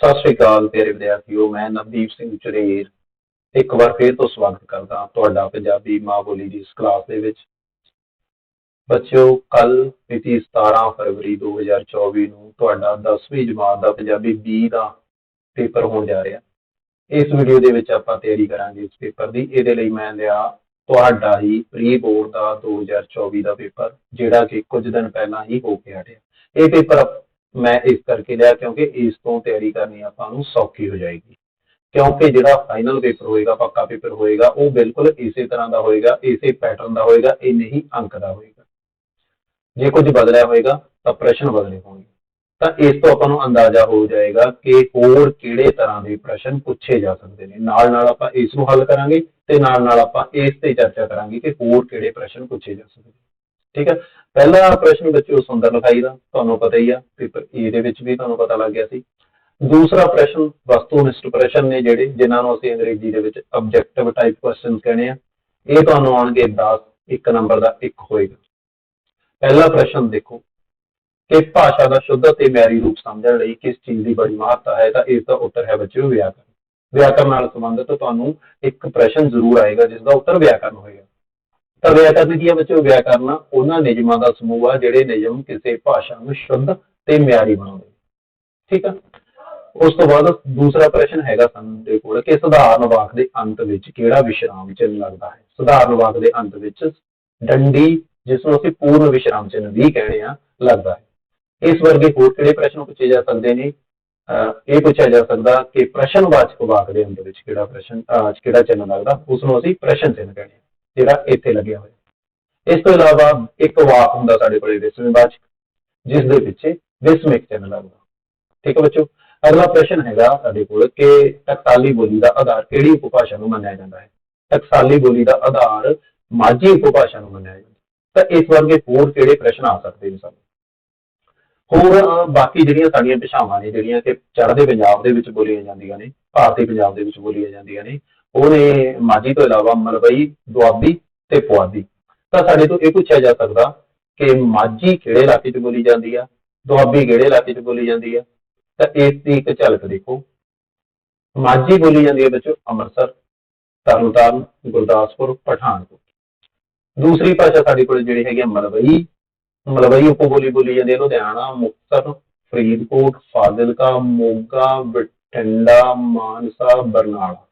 ਸਤਿ ਸ਼੍ਰੀ ਅਕਾਲ ਪਿਆਰੇ ਵਿਦਿਆਰਥੀਓ, ਮੈਂ ਨਵਦੀਪ ਸਿੰਘ ਚਰੇਰ। ਇੱਕ ਵਾਰ ਫੇਰ ਤੋਂ ਸਵਾਗਤ ਕਰਦਾ ਤੁਹਾਡਾ ਪੰਜਾਬੀ ਮਾਂ ਬੋਲੀ ਦੀ ਇਸ ਕਲਾਸ ਦੇ ਵਿੱਚ। ਬੱਚਿਓ, ਕੱਲ ਮਿਤੀ 17 ਫਰਵਰੀ 2024 ਨੂੰ ਤੁਹਾਡਾ 10ਵੀਂ ਜਮਾਤ ਦਾ ਪੰਜਾਬੀ B ਦਾ ਪੇਪਰ ਹੋਣ ਜਾ ਰਿਹਾ। ਇਸ ਵੀਡੀਓ ਦੇ ਵਿੱਚ ਆਪਾਂ ਤਿਆਰੀ ਕਰਾਂਗੇ ਇਸ ਪੇਪਰ ਦੀ। ਇਹਦੇ ਲਈ ਮੈਂ ਲਿਆ ਤੁਹਾਡਾ ਹੀ ਪ੍ਰੀ ਬੋਰਡ ਦਾ 2024 ਦਾ ਪੇਪਰ, ਜਿਹੜਾ ਕਿ ਕੁਝ ਦਿਨ ਪਹਿਲਾਂ ਹੀ ਹੋ ਕੇ ਹਟਿਆ। ਇਹ ਪੇਪਰ ਮੈਂ ਇਸ ਕਰਕੇ ਲਿਆ ਕਿਉਂਕਿ ਇਸ ਤੋਂ ਤਿਆਰੀ ਕਰਨੀ ਆਪਾਂ ਨੂੰ ਸੌਖੀ ਹੋ ਜਾਏਗੀ। ਕਿਉਂਕਿ ਜਿਹੜਾ ਫਾਈਨਲ ਪੇਪਰ ਹੋਏਗਾ, ਪੱਕਾ ਪੇਪਰ ਹੋਏਗਾ, ਉਹ ਬਿਲਕੁਲ ਇਸੇ ਤਰ੍ਹਾਂ ਦਾ ਹੋਏਗਾ, ਇਸੇ ਪੈਟਰਨ ਦਾ ਹੋਏਗਾ ਇੰਨੇ ਹੀ ਅੰਕ ਦਾ ਹੋਏਗਾ। ਜੇ ਕੁਝ ਬਦਲਿਆ ਹੋਏਗਾ, ਤਾਂ ਪ੍ਰਸ਼ਨ ਬਦਲੇ ਹੋਣਗੇ। ਤਾਂ ਇਸ ਤੋਂ ਆਪਾਂ ਨੂੰ ਅੰਦਾਜ਼ਾ ਹੋ ਜਾਏਗਾ ਕਿ ਹੋਰ ਕਿਹੜੇ ਤਰ੍ਹਾਂ ਦੇ ਪ੍ਰਸ਼ਨ ਪੁੱਛੇ ਜਾ ਸਕਦੇ ਨੇ। ਨਾਲ ਨਾਲ ਆਪਾਂ ਇਸ ਨੂੰ ਹੱਲ ਕਰਾਂਗੇ ਤੇ ਨਾਲ ਨਾਲ ਆਪਾਂ ਇਸ ਤੇ ਚਰਚਾ ਕਰਾਂਗੇ ਕਿ ਹੋਰ ਕਿਹੜੇ ਪ੍ਰਸ਼ਨ ਪੁੱਛੇ ਜਾ ਸਕਦੇ ਨੇ। ਠੀਕ ਹੈ? ਪਹਿਲਾ ਪ੍ਰਸ਼ਨ ਬੱਚਿਓ ਸੁੰਦਰ ਲਿਖਾਈ ਦਾ, ਤੁਹਾਨੂੰ ਪਤਾ ਹੀ ਆ, ਪੇਪਰ ਏ ਦੇ ਵਿੱਚ ਵੀ ਤੁਹਾਨੂੰ ਪਤਾ ਲੱਗ ਗਿਆ ਸੀ। ਦੂਸਰਾ ਪ੍ਰਸ਼ਨ ਵਸਤੂਨਿਸ਼ਟ ਪ੍ਰਸ਼ਨ ਨੇ ਜਿਹੜੇ, ਜਿਨ੍ਹਾਂ ਨੂੰ ਅਸੀਂ ਅੰਗਰੇਜ਼ੀ ਦੇ ਵਿੱਚ ਆਬਜੈਕਟਿਵ ਟਾਈਪ ਕੁਐਸਚਨਸ ਕਹਿੰਦੇ ਆ, ਇਹ ਤੁਹਾਨੂੰ ਆਉਣਗੇ 10 ਇੱਕ ਨੰਬਰ ਦਾ ਇੱਕ ਹੋਏਗਾ। ਪਹਿਲਾ ਪ੍ਰਸ਼ਨ ਦੇਖੋ, ਕਿ ਭਾਸ਼ਾ ਦਾ ਸ਼ੁੱਧ ਅਤੇ ਮਿਆਰੀ ਰੂਪ ਸਮਝਣ ਲਈ ਕਿਸ ਚੀਜ਼ ਦੀ ਬੜੀ ਮਹੱਤਤਾ ਹੈ, ਤਾਂ ਇਸ ਦਾ ਉੱਤਰ ਹੈ ਬੱਚਿਓ ਵਿਆਕਰਨ। ਵਿਆਕਰਨ ਨਾਲ ਸੰਬੰਧਿਤ ਤੁਹਾਨੂੰ ਇੱਕ ਪ੍ਰਸ਼ਨ ਜ਼ਰੂਰ ਆਏਗਾ, ਜਿਸ ਦਾ ਉੱਤਰ ਵਿਆਕਰਨ ਹੋਏਗਾ। ਵਿਆਕਰਨ ਕੀ ਹੈ ਬੱਚਿਓ ਵਿਆਕਰਨ ਉਹਨਾਂ ਨਿਯਮਾਂ ਦਾ ਸਮੂਹ ਆ ਜਿਹੜੇ ਨਿਯਮ ਕਿਸੇ ਭਾਸ਼ਾ ਨੂੰ ਸ਼ੁੱਧ ਤੇ ਮਿਆਰੀ ਬਣਾਉਂਦੇ। ਠੀਕ ਆ? ਉਸ ਤੋਂ ਬਾਅਦ ਦੂਸਰਾ ਪ੍ਰਸ਼ਨ ਹੈਗਾ ਸਾਡੇ ਕੋਲ ਕਿ ਸਧਾਰਨ ਵਾਕ ਦੇ ਅੰਤ ਵਿੱਚ ਕਿਹੜਾ ਵਿਸ਼ਰਾਮ ਚਿੰਨ੍ਹ ਲੱਗਦਾ ਹੈ? ਸਧਾਰਨ ਵਾਕ ਦੇ ਅੰਤ ਵਿੱਚ ਡੰਡੀ, ਜਿਸ ਨੂੰ ਅਸੀਂ ਪੂਰਨ ਵਿਸ਼ਰਾਮ ਚਿੰਨ੍ਹ ਵੀ ਕਹਿੰਦੇ ਆ ਲੱਗਦਾ ਹੈ। ਇਸ ਵਰਗੇ ਹੋਰ ਕਿਹੜੇ ਪ੍ਰਸ਼ਨ ਪੁੱਛੇ ਜਾ ਸਕਦੇ ਨੇ? ਅਹ ਇਹ ਪੁੱਛਿਆ ਜਾ ਸਕਦਾ ਕਿ ਪ੍ਰਸ਼ਨਵਾਚਕ ਵਾਕ ਦੇ ਅੰਤ ਵਿੱਚ ਕਿਹੜਾ ਪ੍ਰਸ਼ਨ ਕਿਹੜਾ ਚਿੰਨ੍ਹ ਲੱਗਦਾ? ਉਸ ਨੂੰ ਅਸੀਂ ਪ੍ਰਸ਼ਨ ਚਿੰਨ੍ਹ ਕਹਿੰਦੇ ਹਾਂ। ਜਿਹੜਾ ਇੱਥੇ ਲੱਗਿਆ ਹੋਇਆ। ਇਸ ਤੋਂ ਇਲਾਵਾ ਇੱਕ ਵਾਕ ਹੁੰਦਾ ਸਾਡੇ ਕੋਲੇ ਵਿਸਮਵਾਚਕ ਜਿਸ ਦੇ ਪਿੱਛੇ ਵਿਸਮਿਕ ਚਿੰਨ੍ਹ ਲੱਗਦਾ ਠੀਕ ਹੈ ਬੱਚੋ? ਅਗਲਾ ਪ੍ਰਸ਼ਨ ਹੈਗਾ ਸਾਡੇ ਕੋਲ ਕਿ ਟਕਸਾਲੀ ਬੋਲੀ ਦਾ ਆਧਾਰ ਕਿਹੜੀ ਉਪਭਾਸ਼ਾ ਨੂੰ ਮੰਨਿਆ ਜਾਂਦਾ ਹੈ? ਟਕਸਾਲੀ ਬੋਲੀ ਦਾ ਆਧਾਰ ਮਾਝੀ ਉਪਭਾਸ਼ਾ ਨੂੰ ਮੰਨਿਆ ਜਾਂਦਾ ਤਾਂ ਇਸ ਵਰਗੇ ਹੋਰ ਕਿਹੜੇ ਪ੍ਰਸ਼ਨ ਆ ਸਕਦੇ ਨੇ ਸਾਨੂੰ? ਹੋਰ ਬਾਕੀ ਜਿਹੜੀਆਂ ਸਾਡੀਆਂ ਭਾਸ਼ਾਵਾਂ ਨੇ, ਜਿਹੜੀਆਂ ਕਿ ਚੜ੍ਹਦੇ ਪੰਜਾਬ ਦੇ ਵਿੱਚ ਬੋਲੀਆਂ ਜਾਂਦੀਆਂ ਨੇ, ਭਾਰਤੀ ਪੰਜਾਬ ਦੇ ਵਿੱਚ ਬੋਲੀਆਂ ਜਾਂਦੀਆਂ ਨੇ ਉਹ ਨੇ ਮਾਝੀ ਤੋਂ ਇਲਾਵਾ ਮਲਵਈ, ਦੁਆਬੀ ਤੇ ਪੁਆਧੀ। ਤਾਂ ਸਾਡੇ ਤੋਂ ਇਹ ਪੁੱਛਿਆ ਜਾ ਸਕਦਾ ਕਿ ਮਾਝੀ ਕਿਹੜੇ ਇਲਾਕੇ 'ਚ ਬੋਲੀ ਜਾਂਦੀ ਆ? ਦੁਆਬੀ ਕਿਹੜੇ ਇਲਾਕੇ 'ਚ ਬੋਲੀ ਜਾਂਦੀ ਆ? ਤਾਂ ਇਸ ਦੀ ਇੱਕ ਝਲਕ ਦੇਖੋ। ਮਾਝੀ ਬੋਲੀ ਜਾਂਦੀ ਹੈ ਬੱਚੋ ਅੰਮ੍ਰਿਤਸਰ, ਤਰਨਤਾਰਨ, ਗੁਰਦਾਸਪੁਰ, ਪਠਾਨਕੋਟ। ਦੂਸਰੀ ਭਾਸ਼ਾ ਸਾਡੇ ਕੋਲ ਜਿਹੜੀ ਹੈਗੀ ਆ ਮਲਵਈ। ਮਲਵਈ ਉਪਬੋਲੀ ਬੋਲੀ ਜਾਂਦੀ ਹੈ ਲੁਧਿਆਣਾ, ਮੁਕਤਸਰ, ਫਰੀਦਕੋਟ, ਫਾਜ਼ਿਲਕਾ, ਮੋਗਾ, ਬਠਿੰਡਾ, ਮਾਨਸਾ, ਬਰਨਾਲਾ।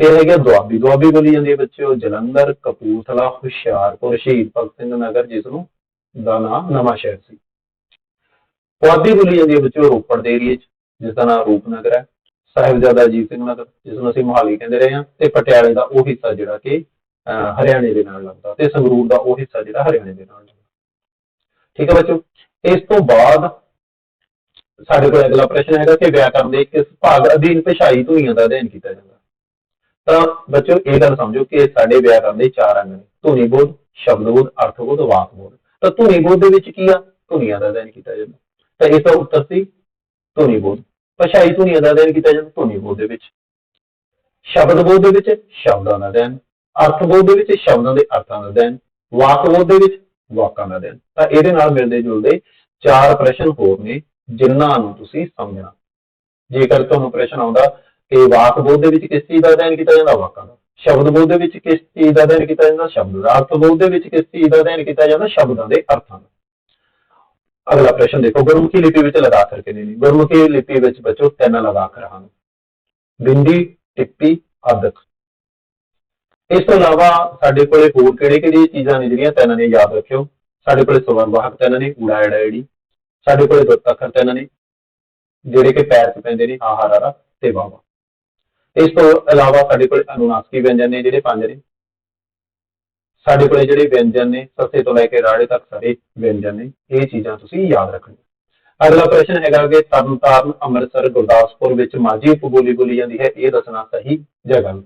ਫਿਰ ਹੈਗਾ ਦੁਆਬੀ। ਦੁਆਬੀ ਬੋਲੀ ਜਾਂਦੀ ਹੈ ਬੱਚਿਓ ਜਲੰਧਰ ਕਪੂਰਥਲਾ ਹੁਸ਼ਿਆਰਪੁਰ ਸ਼ਹੀਦ ਭਗਤ ਸਿੰਘ ਨਗਰ ਜਿਸ ਨੂੰ ਦਾ ਨਾਮ ਨਵਾਂ ਸ਼ਹਿਰ ਸੀ। ਪੁਆਧੀ ਬੋਲੀ ਜਾਂਦੀ ਹੈ ਬੱਚਿਓ ਰੋਪੜ ਦੇ ਏਰੀਏ 'ਚ ਜਿਸ ਦਾ ਨਾਮ ਰੂਪਨਗਰ ਹੈ। ਸਾਹਿਬਜ਼ਾਦਾ ਅਜੀਤ ਸਿੰਘ ਨਗਰ ਜਿਸ ਨੂੰ ਅਸੀਂ ਮੋਹਾਲੀ ਕਹਿੰਦੇ ਰਹੇ ਹਾਂ ਤੇ ਪਟਿਆਲੇ ਦਾ ਉਹ ਹਿੱਸਾ ਜਿਹੜਾ ਕਿ ਅਹ, ਹਰਿਆਣੇ ਦੇ ਨਾਲ ਲੱਗਦਾ ਤੇ ਸੰਗਰੂਰ ਦਾ ਉਹ ਹਿੱਸਾ ਜਿਹੜਾ ਹਰਿਆਣੇ ਦੇ ਨਾਲ ਲੱਗਦਾ। ਠੀਕ ਹੈ ਬੱਚੋ ਇਸ ਤੋਂ ਬਾਅਦ ਸਾਡੇ ਕੋਲ ਅਗਲਾ ਪ੍ਰਸ਼ਨ ਹੈਗਾ ਕਿ ਵਿਆਕਰਨ ਦੇ ਕਿਸ ਭਾਗ ਅਧੀਨ ਭਾਸ਼ਾਈ ਧੁਨੀਆਂ ਦਾ ਅਧਿਐਨ ਕੀਤਾ ਜਾਂਦਾ ਤਾਂ ਬੱਚਿਓ, ਇਹ ਗੱਲ ਸਮਝੋ ਕਿ ਸਾਡੇ ਵਿਆਕਰਨ ਦੇ ਚਾਰ ਅੰਗ ਨੇ। ਧੁਨੀ ਬੋਧ, ਸ਼ਬਦ ਬੋਧ, ਅਰਥ ਬੋਧ, ਵਾਕ ਬੋਧ। ਤਾਂ ਧੁਨੀ ਬੋਧ ਦੇ ਵਿੱਚ ਕੀ ਆ? ਧੁਨੀਆਂ ਦਾ ਅਧਿਐਨ ਕੀਤਾ ਜਾਂਦਾ। ਤਾਂ ਇਸ ਦਾ ਉੱਤਰ ਸੀ ਧੁਨੀ ਬੋਧ। ਭਾਸ਼ਾਈ ਧੁਨੀਆਂ ਦਾ ਅਧਿਐਨ ਕੀਤਾ ਜਾਂਦਾ ਧੁਨੀ ਬੋਧ ਦੇ ਵਿੱਚ। ਸ਼ਬਦ ਬੋਧ ਦੇ ਵਿੱਚ ਸ਼ਬਦਾਂ ਦਾ ਅਧਿਐਨ। ਅਰਥ ਬੋਧ ਦੇ ਵਿੱਚ ਸ਼ਬਦਾਂ ਦੇ ਅਰਥਾਂ ਦਾ ਅਧਿਐਨ। ਵਾਕ ਬੋਧ ਦੇ ਵਿੱਚ ਵਾਕਾਂ ਦਾ ਅਧਿਐਨ। ਤਾਂ ਇਹਦੇ ਨਾਲ ਮਿਲਦੇ ਜੁਲਦੇ ਚਾਰ ਪ੍ਰਸ਼ਨ ਹੋਰ ਨੇ, ਜਿਨ੍ਹਾਂ ਨੂੰ ਤੁਸੀਂ ਸਮਝਣਾ। ਜੇਕਰ ਤੁਹਾਨੂੰ ਪ੍ਰਸ਼ਨ ਆਉਂਦਾ ਕਿ ਵਾਕ ਬੋਧ ਦੇ ਵਿੱਚ ਕਿਸ ਚੀਜ਼ ਦਾ ਅਧਿਐਨ ਕੀਤਾ ਜਾਂਦਾ? ਵਾਕਾਂ ਦਾ। ਸ਼ਬਦ ਬੋਧ ਦੇ ਵਿੱਚ ਕਿਸ ਚੀਜ਼ ਦਾ ਅਧਿਐਨ ਕੀਤਾ ਜਾਂਦਾ? ਸ਼ਬਦ ਦਾ। ਅਰਥ ਬੋਧ ਦੇ ਵਿੱਚ ਕਿਸ ਚੀਜ਼ ਦਾ ਅਧਿਐਨ ਕੀਤਾ ਜਾਂਦਾ? ਸ਼ਬਦਾਂ ਦੇ ਅਰਥਾਂ ਦਾ। ਅਗਲਾ ਪ੍ਰਸ਼ਨ ਦੇਖੋ ਗੁਰਮੁਖੀ ਲਿਪੀ ਵਿੱਚ ਲਗਾਖਰ ਕਿੰਨੇ ਨੇ ਗੁਰਮੁਖੀ ਲਿਪੀ ਵਿੱਚ ਬੱਚੋ, ਤਿੰਨ ਲਗਾਖਰ ਹਨ ਬਿੰਦੀ, ਟਿੱਪੀ, ਅਦਕ। ਇਸ ਤੋਂ ਇਲਾਵਾ ਸਾਡੇ ਕੋਲੇ ਹੋਰ ਕਿਹੜੇ ਕਿਹੜੀ ਚੀਜ਼ਾਂ ਨੇ ਜਿਹੜੀਆਂ ਤਿੰਨ ਨੇ ਯਾਦ ਰੱਖਿਓ? ਸਾਡੇ ਕੋਲੇ ਸਵਰ ਵਾਹਕ ਤਿੰਨ ਨੇ, ਊੜਾ ਐੜਾ ਏੜੀ। ਸਾਡੇ ਕੋਲੇ ਦੁੱਤ ਅੱਖਰ ਤਿੰਨ ਨੇ, ਜਿਹੜੇ ਕਿ ਪੈਰ 'ਚ ਪੈਂਦੇ ਨੇ, ਆਹਾਰ ਆਰਾ ਤੇ ਵਾਵਾ ਇਸ ਤੋਂ ਇਲਾਵਾ ਸਾਡੇ ਕੋਲ ਅਨੁਨਾਸਿਕੀ ਵਿਅੰਜਨ ਨੇ ਜਿਹੜੇ ਪੰਜ ਨੇ। ਸਾਡੇ ਕੋਲ ਜਿਹੜੇ ਵਿਅੰਜਨ ਨੇ, ਸੱਸੇ ਤੋਂ ਲੈ ਕੇ ਰਾੜੇ ਤੱਕ ਸਾਰੇ ਵਿਅੰਜਨ ਨੇ, ਇਹ ਚੀਜ਼ਾਂ ਤੁਸੀਂ ਯਾਦ ਰੱਖਣੀਆਂ। ਅਗਲਾ ਪ੍ਰਸ਼ਨ ਹੈਗਾ ਕਿ ਤਰਨਤਾਰਨ ਅੰਮ੍ਰਿਤਸਰ ਗੁਰਦਾਸਪੁਰ ਵਿੱਚ ਮਾਝੀ ਉਪਬੋਲੀ ਬੋਲੀ ਜਾਂਦੀ ਹੈ, ਇਹ ਦੱਸਣਾ ਸਹੀ ਜਾਂ ਗਲਤ?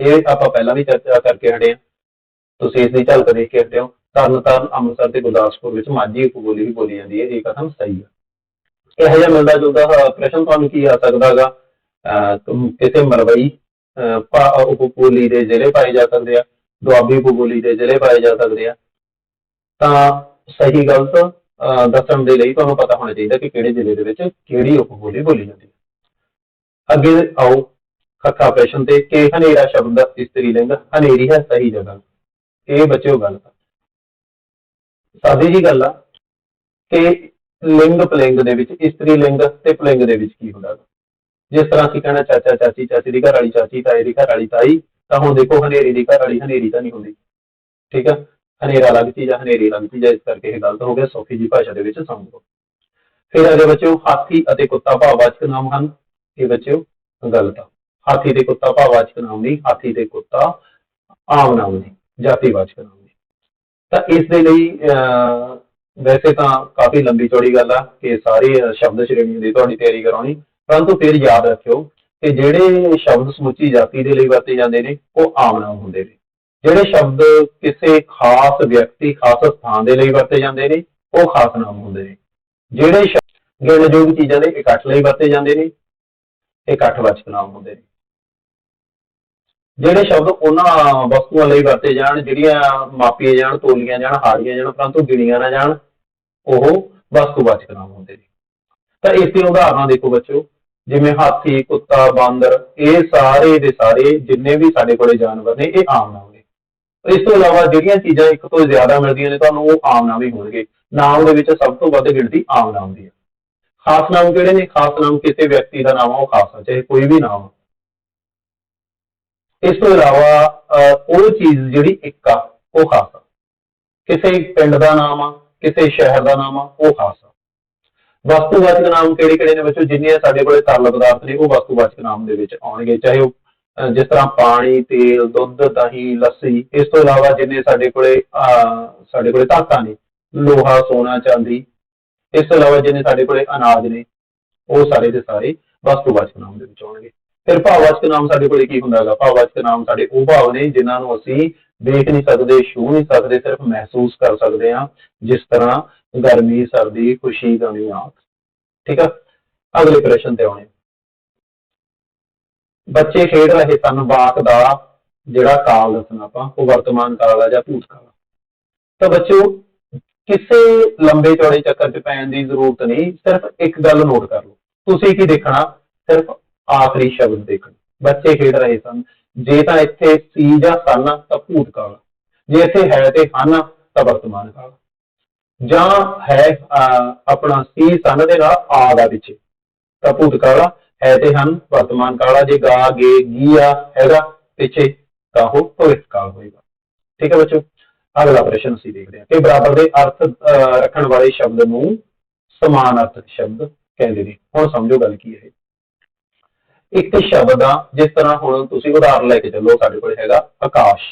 ਇਹ ਆਪਾਂ ਪਹਿਲਾਂ ਵੀ ਚਰਚਾ ਕਰਕੇ ਹਟੇ ਹਾਂ। ਤੁਸੀਂ ਇਸ ਦੀ ਝਲਕ ਦੇਖ ਕੇ ਹਟੇ ਹੋ। ਤਰਨਤਾਰਨ ਅੰਮ੍ਰਿਤਸਰ ਤੇ ਗੁਰਦਾਸਪੁਰ ਵਿੱਚ ਮਾਝੀ ਬੋਲੀ ਵੀ ਬੋਲੀ ਜਾਂਦੀ ਹੈ, ਇਹ ਕਥਨ ਸਹੀ ਹੈ। ਇਹੋ ਜਿਹਾ ਮਿਲਦਾ ਜੁਲਦਾ ਪ੍ਰਸ਼ਨ ਤੁਹਾਨੂੰ ਕੀ ਆ ਸਕਦਾ ਹੈਗਾ ਅਹ, ਤੁਮ- ਕਿਸੇ ਮਲਵਈ ਅਹ, ਭਾ- ਦੇ ਜ਼ਿਲ੍ਹੇ ਪਾਏ ਜਾ ਸਕਦੇ ਆ ਦੁਆਬੀ ਉਪਬੋਲੀ ਦੇ ਜ਼ਿਲ੍ਹੇ ਪਾਏ ਜਾ ਸਕਦੇ ਆ। ਤਾਂ ਸਹੀ ਗਲਤ ਅਹ, ਦੱਸਣ ਦੇ ਲਈ ਤੁਹਾਨੂੰ ਪਤਾ ਹੋਣਾ ਚਾਹੀਦਾ ਕਿ ਕਿਹੜੇ ਜ਼ਿਲ੍ਹੇ ਦੇ ਵਿੱਚ ਕਿਹੜੀ ਉਪਬੋਲੀ ਬੋਲੀ ਜਾਂਦੀ ਹੈ ਅੱਗੇ ਆਓ ਖੱਖਾ ਪ੍ਰਸ਼ਨ ਤੇ ਕਿ ਹਨੇਰਾ ਸ਼ਬਦ ਦਾ ਇਸਤਰੀ ਲਿੰਗ ਹਨੇਰੀ ਹੈ ਸਹੀ ਜਗ੍ਹਾ। ਇਹ ਬੱਚਿਓ ਗੱਲ ਸਾਦੀ ਜੀ ਗੱਲ ਆ ਕਿ ਲਿੰਗ ਪਲਿੰਗ ਦੇ ਵਿੱਚ ਇਸਤਰੀ ਲਿੰਗ ਤੇ ਪਲਿੰਗ ਦੇ ਵਿੱਚ ਕੀ ਹੁੰਦਾ? ਗਾ। ਜਿਸ ਤਰ੍ਹਾਂ ਅਸੀਂ ਕਹਿਣਾ ਚਾਚਾ ਚਾਚੀ ਚਾਚੀ ਦੀ ਘਰ ਵਾਲੀ ਚਾਚੀ ਤਾਏ ਦੀ ਘਰ ਵਾਲੀ ਤਾਈ ਤਾਂ ਹੁਣ ਦੇਖੋ ਹਨੇਰੀ ਦੀ ਘਰ ਵਾਲੀ ਹਨੇਰੀ ਤਾਂ ਨਹੀਂ ਹੁੰਦੀ। ਠੀਕ ਆ? ਹਨੇਰਾ ਅਲੱਗ ਚੀਜ਼ ਆ ਹਨੇਰੀ ਅਲੱਗ ਚੀਜ਼ ਆ ਇਸ ਕਰਕੇ ਇਹ ਗਲਤ ਹੋ ਗਿਆ ਸੌਖੀ ਜੀ ਭਾਸ਼ਾ ਦੇ ਵਿੱਚ ਸਮਝੋ ਫਿਰ ਅਗੇ ਬੱਚਿਓ ਹਾਥੀ ਅਤੇ ਕੁੱਤਾ ਭਾਵਵਾਚਕ ਨਾਮ ਹਨ ਇਹ ਬੱਚਿਓ ਗਲਤ ਆ। ਹਾਥੀ ਤੇ ਕੁੱਤਾ ਭਾਵਵਾਚਕ ਨਾਮ ਨਹੀਂ ਹਾਥੀ ਤੇ ਕੁੱਤਾ ਆਮ ਨਾਮ ਨੇ ਜਾਤੀਵਾਚਕ ਨਾਮ ਨੇ ਤਾਂ ਇਸ ਦੇ ਲਈ ਅਹ, ਵੈਸੇ ਤਾਂ ਕਾਫੀ ਲੰਬੀ ਚੌੜੀ ਗੱਲ ਆ ਕਿ ਸਾਰੇ ਸ਼ਬਦ ਸ਼੍ਰੇਣੀ ਦੀ ਤੁਹਾਡੀ ਤਿਆਰੀ ਕਰਾਉਣੀ ਪਰੰਤੂ ਫਿਰ ਯਾਦ ਰੱਖਿਓ ਕਿ ਜਿਹੜੇ ਸ਼ਬਦ ਸਮੁੱਚੀ ਜਾਤੀ ਦੇ ਲਈ ਵਰਤੇ ਜਾਂਦੇ ਨੇ, ਉਹ ਆਮ ਨਾਮ ਹੁੰਦੇ ਨੇ। ਜਿਹੜੇ ਸ਼ਬਦ ਕਿਸੇ ਖਾਸ ਵਿਅਕਤੀ, ਖਾਸ ਸਥਾਨ ਦੇ ਲਈ ਵਰਤੇ ਜਾਂਦੇ ਨੇ, ਉਹ ਖਾਸ ਨਾਮ ਹੁੰਦੇ ਨੇ। ਜਿਹੜੇ ਸ਼ਬਦ ਚੀਜ਼ਾਂ ਦੇ ਇਕੱਠ ਲਈ ਵਰਤੇ ਜਾਂਦੇ ਨੇ ਇਕੱਠਵਾਚਕ ਨਾਮ ਹੁੰਦੇ ਨੇ। ਜਿਹੜੇ ਸ਼ਬਦ ਉਹਨਾਂ ਵਸਤੂਆਂ ਲਈ ਵਰਤੇ ਜਾਣ, ਜਿਹੜੀਆਂ ਮਾਪੀਆਂ ਜਾਣ, ਤੋਲੀਆਂ ਜਾਣ, ਹਾਰੀਆਂ ਜਾਣ, ਪਰੰਤੂ ਗਿਣੀਆਂ ਨਾ ਜਾਣ, ਉਹ ਵਸਤੂਵਾਚਕ ਨਾਮ ਹੁੰਦੇ ਨੇ। ਤਾਂ ਇਸ ਦੀ ਉਦਾਹਰਨਾਂ ਦੇਖੋ ਬੱਚਿਓ। ਜਿਵੇਂ ਹਾਥੀ, ਕੁੱਤਾ, ਬਾਂਦਰ, ਇਹ ਸਾਰੇ ਦੇ ਸਾਰੇ ਜਿੰਨੇ ਵੀ ਸਾਡੇ ਕੋਲੇ ਜਾਨਵਰ ਨੇ, ਇਹ ਆਮ ਨਾਮ ਨੇ। ਇਸ ਤੋਂ ਇਲਾਵਾ ਜਿਹੜੀਆਂ ਚੀਜ਼ਾਂ ਇੱਕ ਤੋਂ ਜ਼ਿਆਦਾ ਮਿਲਦੀਆਂ ਨੇ, ਤੁਹਾਨੂੰ ਉਹ ਆਮ ਨਾਮ ਹੀ ਹੋਣਗੇ। ਨਾਮ ਦੇ ਵਿੱਚ ਸਭ ਤੋਂ ਵੱਧ ਗਿਣਤੀ ਆਮ ਨਾਮ ਦੀ ਹੈ। ਖਾਸ ਨਾਮ ਕਿਹੜੇ ਨੇ? ਖਾਸ ਨਾਮ ਕਿਸੇ ਵਿਅਕਤੀ ਦਾ ਨਾਮ ਆ ਉਹ ਖਾਸ ਆ ਚਾਹੇ ਕੋਈ ਵੀ ਨਾਮ ਆ। ਇਸ ਤੋਂ ਇਲਾਵਾ ਉਹ ਚੀਜ਼ ਜਿਹੜੀ ਇੱਕ ਆ, ਉਹ ਖਾਸ ਆ। ਕਿਸੇ ਪਿੰਡ ਦਾ ਨਾਮ ਆ, ਕਿਸੇ ਸ਼ਹਿਰ ਦਾ ਨਾਮ ਆ, ਉਹ ਖਾਸ ਆ। ਵਸਤੂਵਾਚਕ ਨਾਮ ਕਿਹੜੇ ਕਿਹੜੇ ਨੇ ਬੱਚੋ ਜਿੰਨੇ ਸਾਡੇ ਕੋਲੇ ਤਰਲ ਪਦਾਰਥ ਨੇ ਉਹ ਵਸਤੂਵਾਚਕ ਨਾਮ ਦੇ ਵਿੱਚ ਆਉਣਗੇ, ਚਾਹੇ ਉਹ ਜਿਸ ਤਰ੍ਹਾਂ ਪਾਣੀ, ਤੇਲ, ਦੁੱਧ, ਦਹੀਂ, ਲੱਸੀ, ਇਸ ਤੋਂ ਇਲਾਵਾ ਜਿੰਨੇ ਸਾਡੇ ਕੋਲੇ ਸਾਡੇ ਕੋਲੇ ਧਾਤਾਂ ਨੇ, ਲੋਹਾ, ਸੋਨਾ, ਚਾਂਦੀ, ਇਸ ਤੋਂ ਇਲਾਵਾ ਜਿੰਨੇ ਸਾਡੇ ਕੋਲੇ ਅਨਾਜ ਨੇ, ਉਹ ਸਾਰੇ ਦੇ ਸਾਰੇ ਵਸਤੂਵਾਚਕ ਨਾਮ ਦੇ ਵਿੱਚ ਆਉਣਗੇ। ਫਿਰ ਭਾਵਵਾਚਕ ਨਾਮ ਸਾਡੇ ਕੋਲੇ ਕੀ ਹੁੰਦਾ ਹੈਗਾ? ਭਾਵਵਾਚਕ ਨਾਮ ਸਾਡੇ ਉਹ ਭਾਵ ਨੇ ਜਿਨ੍ਹਾਂ ਨੂੰ ਅਸੀਂ ਦੇਖ ਨਹੀਂ ਸਕਦੇ ਛੂ ਨਹੀਂ ਸਕਦੇ, ਸਿਰਫ ਮਹਿਸੂਸ ਕਰ ਸਕਦੇ ਹਾਂ, ਜਿਸ ਤਰ੍ਹਾਂ ਗਰਮੀ, ਸਰਦੀ, ਖੁਸ਼ੀ, ਗਮੀ ਆਦਿ ਠੀਕ ਆ? ਅਗਲੇ ਪ੍ਰਸ਼ਨ ਤੇ ਆਉਣੇ। ਬੱਚੇ ਖੇਡ ਰਹੇ ਸਨ ਵਾਕ ਦਾ, ਜਿਹੜਾ ਕਾਲ ਦੱਸਣਾ ਆਪਾਂ, ਉਹ ਵਰਤਮਾਨ ਕਾਲ ਆ ਜਾਂ ਭੂਤ ਤਾਂ ਬੱਚਿਓ, ਕਿਸੇ ਲੰਬੇ ਚੌੜੇ ਚੱਕਰ 'ਚ ਪੈਣ ਦੀ ਜ਼ਰੂਰਤ ਨਹੀਂ, ਸਿਰਫ ਇੱਕ ਗੱਲ ਨੋਟ ਕਰ ਲਓ। ਤੁਸੀਂ ਕੀ ਦੇਖਣਾ? ਸਿਰਫ ਆਖਰੀ ਸ਼ਬਦ ਦੇਖਣਾ। ਬੱਚੇ ਖੇਡ ਰਹੇ ਸਨ। ਜੇ ਤਾਂ ਇੱਥੇ ਸੀ ਜਾਂ ਸਨ, ਤਾਂ ਭੂਤ ਕਾਲ ਜੇ ਇੱਥੇ ਹੈ ਤੇ ਹਨ, ਤਾਂ ਵਰਤਮਾਨ ਕਾਲ ਜਾਂ ਹੈ ਅਹ, ਆਪਣਾ ਸੀ ਸਨ ਦੇ ਨਾਲ ਆ ਦਾ ਪਿੱਛੇ ਤਾਂ ਭੂਤ ਕਾਲਾ ਹੈ ਤੇ ਹਨ ਵਰਤਮਾਨ ਕਾਲਾ ਜੇ ਗਾ ਗੇ ਗੀ ਹੈਗਾ ਪਿੱਛੇ ਤਾਂ ਉਹ ਭਵਿੱਖ ਕਾਲ ਹੋਏਗਾ। ਠੀਕ ਹੈ ਬੱਚੋ? ਅਗਲਾ ਪ੍ਰਸ਼ਨ ਅਸੀਂ ਦੇਖਦੇ ਹਾਂ ਕਿ ਬਰਾਬਰ ਦੇ ਅਰਥ ਰੱਖਣ ਵਾਲੇ ਸ਼ਬਦ ਨੂੰ ਸਮਾਨ ਅਰਥ ਸ਼ਬਦ ਕਹਿੰਦੇ ਨੇ। ਹੁਣ ਸਮਝੋ ਗੱਲ ਕੀ ਹੈ। ਇੱਕ ਸ਼ਬਦ ਆ ਜਿਸ ਤਰ੍ਹਾਂ ਹੁਣ ਤੁਸੀਂ ਉਦਾਹਰਨ ਲੈ ਕੇ ਚੱਲੋ ਸਾਡੇ ਕੋਲ ਹੈਗਾ ਆਕਾਸ਼।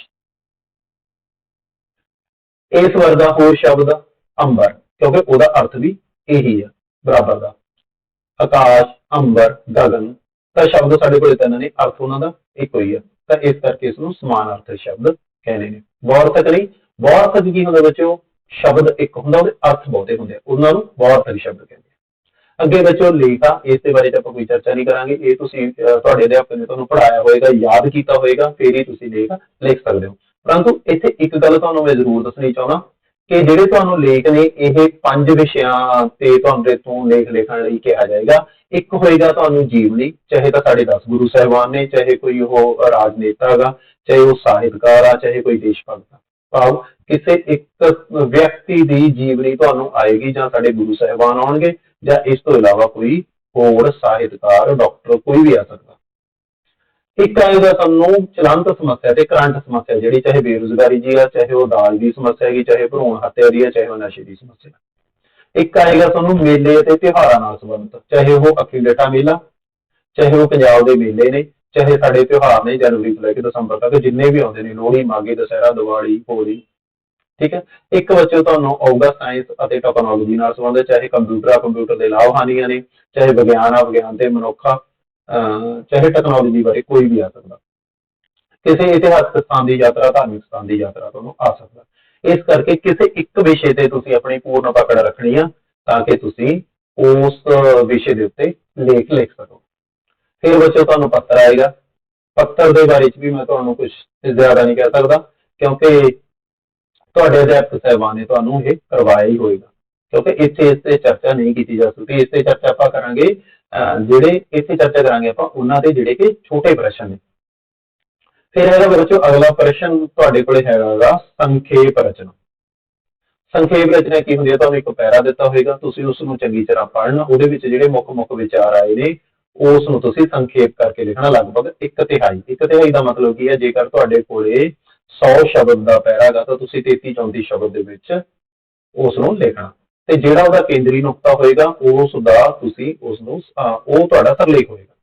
ਇਸ ਵਰਗਾ ਹੋਰ ਸ਼ਬਦ ਅੰਬਰ, ਕਿਉਂਕਿ ਉਹਦਾ ਅਰਥ ਵੀ ਇਹੀ ਆ, ਬਰਾਬਰ ਦਾ। ਆਕਾਸ਼, ਅੰਬਰ, ਗਗਨ, ਤਾਂ ਸ਼ਬਦ ਸਾਡੇ ਕੋਲ ਤਿੰਨ ਨੇ ਅਰਥ ਉਹਨਾਂ ਦਾ ਇੱਕੋ ਹੀ ਆ। ਤਾਂ ਇਸ ਕਰਕੇ ਇਸ ਨੂੰ ਸਮਾਨ ਅਰਥ ਸ਼ਬਦ ਕਹਿੰਦੇ ਨੇ। ਬਹੁਅਰਥਕ ਨਹੀਂ ਬਹੁਅਰਥਕ ਕੀ ਹੁੰਦਾ ਬੱਚਿਓ? ਸ਼ਬਦ ਇੱਕ ਹੁੰਦਾ, ਉਹਦੇ ਅਰਥ ਬਹੁਤੇ ਹੁੰਦੇ ਆ। ਉਹਨਾਂ ਨੂੰ ਬਹੁਅਰਥਕ ਸ਼ਬਦ ਕਹਿੰਦੇ ਅੱਗੇ ਬੱਚਿਓ, ਲੇਖ, ਇਸ ਦੇ ਬਾਰੇ ਤਾਂ ਆਪਾਂ ਕੋਈ ਚਰਚਾ ਨਹੀਂ ਕਰਾਂਗੇ। ਇਹ ਤੁਸੀਂ ਤੁਹਾਡੇ ਅਧਿਆਪਕ ਨੇ ਤੁਹਾਨੂੰ ਪੜਾਇਆ ਹੋਏਗਾ, ਯਾਦ ਕੀਤਾ ਹੋਏਗਾ, ਫਿਰ ਹੀ ਤੁਸੀਂ ਲੇਖ ਲਿਖ ਸਕਦੇ ਹੋ। ਪਰੰਤੂ ਇੱਥੇ ਇੱਕ ਗੱਲ ਤੁਹਾਨੂੰ ਮੈਂ ਜ਼ਰੂਰ ਦੱਸਣੀ ਚਾਹੁੰਦਾ। ਕਿ ਜਿਹੜੇ ਤੁਹਾਨੂੰ ਲੇਖ ਨੇ, ਇਹ ਪੰਜ ਵਿਸ਼ਿਆਂ ਤੇ ਤੁਹਾਡੇ ਤੋਂ ਲੇਖ ਲਿਖਣ ਲਈ ਕਿਹਾ ਜਾਏਗਾ। ਇੱਕ ਹੋਏਗਾ ਤੁਹਾਨੂੰ ਜੀਵਨੀ ਚਾਹੇ ਤਾਂ ਸਾਡੇ 10 ਗੁਰੂ ਸਾਹਿਬਾਨ ਨੇ, ਚਾਹੇ ਕੋਈ ਉਹ ਰਾਜਨੇਤਾ ਹੈਗਾ, ਚਾਹੇ ਉਹ ਸਾਹਿਤਕਾਰ ਆ, ਚਾਹੇ ਕੋਈ ਦੇਸ਼ ਭਗਤ ਆ। ਭਾਵ ਕਿਸੇ ਇੱਕ ਵਿਅਕਤੀ ਦੀ ਜੀਵਨੀ ਤੁਹਾਨੂੰ ਆਏਗੀ ਜਾਂ ਸਾਡੇ ਗੁਰੂ ਸਾਹਿਬਾਨ ਆਉਣਗੇ, ਜਾਂ ਇਸ ਤੋਂ ਇਲਾਵਾ ਕੋਈ ਹੋਰ ਸਾਹਿਤਕਾਰ, ਡਾਕਟਰ, ਕੋਈ ਵੀ ਆ ਸਕਦਾ। ਇੱਕ ਆਏਗਾ ਤੁਹਾਨੂੰ ਚਲੰਤ ਸਮੱਸਿਆ ਤੇ ਕਰੰਟ ਸਮੱਸਿਆ ਜਿਹੜੀ, ਚਾਹੇ ਬੇਰੁਜ਼ਗਾਰੀ ਦੀ ਆ, ਚਾਹੇ ਉਹ ਦਾਜ ਦੀ ਸਮੱਸਿਆ ਹੈਗੀ, ਚਾਹੇ ਭਰੂਣ ਹੱਤਿਆ ਦੀ ਆ, ਚਾਹੇ ਉਹ ਨਸ਼ੇ ਦੀ ਸਮੱਸਿਆ। ਇੱਕ ਆਏਗਾ ਤੁਹਾਨੂੰ ਮੇਲੇ ਅਤੇ ਤਿਉਹਾਰਾਂ ਨਾਲ ਸੰਬੰਧਿਤ, ਚਾਹੇ ਉਹ ਅਖੀਲਟਾ ਮੇਲਾ, ਚਾਹੇ ਉਹ ਪੰਜਾਬ ਦੇ ਮੇਲੇ ਨੇ, ਚਾਹੇ ਸਾਡੇ ਤਿਉਹਾਰ ਨੇ, ਜਨਵਰੀ ਤੋਂ ਲੈ ਕੇ ਦਸੰਬਰ ਤੱਕ ਜਿੰਨੇ ਵੀ ਆਉਂਦੇ ਨੇ, ਲੋਹੜੀ, ਮਾਘੀ, ਦੁਸਹਿਰਾ, ਦੀਵਾਲੀ, ਹੋਲੀ, ਠੀਕ ਹੈ? ਇੱਕ ਬੱਚੇ ਤੁਹਾਨੂੰ ਆਊਗਾ ਸਾਇੰਸ ਅਤੇ ਟੈਕਨੋਲੋਜੀ ਨਾਲ ਸੰਬੰਧਿਤ, ਚਾਹੇ ਕੰਪਿਊਟਰ ਆ ਕੰਪਿਊਟਰ ਦੇ ਲਾਭ ਹਾਨੀਆਂ ਨੇ, ਚਾਹੇ ਵਿਗਿਆਨ ਆ, ਵਿਗਿਆਨ ਤੇ ਮਨੁੱਖਾ ਅਹ ਚਾਹੇ ਟੈਕਨੋਲੋਜੀ ਬਾਰੇ ਕੋਈ ਵੀ ਆ ਸਕਦਾ। ਕਿਸੇ ਇਤਿਹਾਸਕ ਸਥਾਨ ਦੀ ਯਾਤਰਾ, ਧਾਰਮਿਕ ਸਥਾਨ ਦੀ ਯਾਤਰਾ ਤੁਹਾਨੂੰ ਆ ਸਕਦਾ। ਇਸ ਕਰਕੇ ਕਿਸੇ ਇੱਕ ਵਿਸ਼ੇ ਤੇ ਤੁਸੀਂ ਆਪਣੀ ਪੂਰਨ ਪਕੜ ਰੱਖਣੀ ਆ, ਤਾਂ ਕਿ ਤੁਸੀਂ ਉਸ ਵਿਸ਼ੇ ਦੇ ਉੱਤੇ ਲੇਖ ਲਿਖ ਸਕੋ। ਫਿਰ ਬੱਚੋ ਤੁਹਾਨੂੰ ਪੱਤਰ ਆਏਗਾ। ਪੱਤਰ ਦੇ ਬਾਰੇ ਚ ਵੀ ਮੈਂ ਤੁਹਾਨੂੰ ਕੁਝ ਜ਼ਿਆਦਾ ਨਹੀਂ ਕਹਿ ਸਕਦਾ, ਕਿਉਂਕਿ ਤੁਹਾਡੇ ਅਧਿਆਪਕ ਸਾਹਿਬਾਨ ਨੇ ਤੁਹਾਨੂੰ ਇਹ ਕਰਵਾਇਆ ਹੀ ਹੋਏਗਾ। ਕਿਉਂਕਿ ਇੱਥੇ ਇਸ ਤੇ ਚਰਚਾ ਨਹੀਂ ਕੀਤੀ ਜਾ ਸਕਦੀ। ਇਸ ਤੇ ਚਰਚਾ ਆਪਾਂ ਕਰਾਂਗੇ ਜਿਹੜੇ ਇੱਥੇ ਚਰਚਾ ਕਰਾਂਗੇ ਆਪਾਂ, ਉਹਨਾਂ ਦੇ ਜਿਹੜੇ ਕਿ ਛੋਟੇ ਪ੍ਰਸ਼ਨ ਨੇ। ਫਿਰ ਹੈਗਾ ਬੱਚੋ ਅਗਲਾ ਪ੍ਰਸ਼ਨ ਤੁਹਾਡੇ ਕੋਲੇ ਹੈਗਾ ਸੰਖੇਪ ਰਚਨਾ। ਸੰਖੇਪ ਰਚਨਾ ਕੀ ਹੁੰਦੀ ਹੈ? ਤੁਹਾਨੂੰ ਇੱਕ ਪੈਰਾ ਦਿੱਤਾ ਹੋਏਗਾ, ਤੁਸੀਂ ਉਸ ਨੂੰ ਚੰਗੀ ਤਰ੍ਹਾਂ ਪੜ੍ਹਨਾ, ਉਹਦੇ ਵਿੱਚ ਜਿਹੜੇ ਮੁੱਖ ਮੁੱਖ ਵਿਚਾਰ ਆਏ ਨੇ ਉਸ ਨੂੰ ਤੁਸੀਂ ਸੰਖੇਪ ਕਰਕੇ ਲਿਖਣਾ, ਲਗਭਗ ਇੱਕ ਤਿਹਾਈ। ਇੱਕ ਤਿਹਾਈ ਦਾ ਮਤਲਬ ਕੀ ਹੈ? ਜੇਕਰ ਤੁਹਾਡੇ ਕੋਲੇ 100 ਸ਼ਬਦ ਦਾ ਪੈਰਾ ਹੈਗਾ ਤਾਂ ਤੁਸੀਂ 33 34 ਸ਼ਬਦ ਦੇ ਵਿੱਚ ਉਸ ਨੂੰ ਲਿਖਣਾ। ਤੇ ਜਿਹੜਾ ਉਹਦਾ ਕੇਂਦਰੀ ਨੁਕਤਾ ਹੋਏਗਾ ਉਸ ਦਾ ਤੁਸੀਂ ਉਸ ਨੂੰ ਉਹ ਤੁਹਾਡਾ ਸਰਲੇਖ ਹੋਏਗਾ।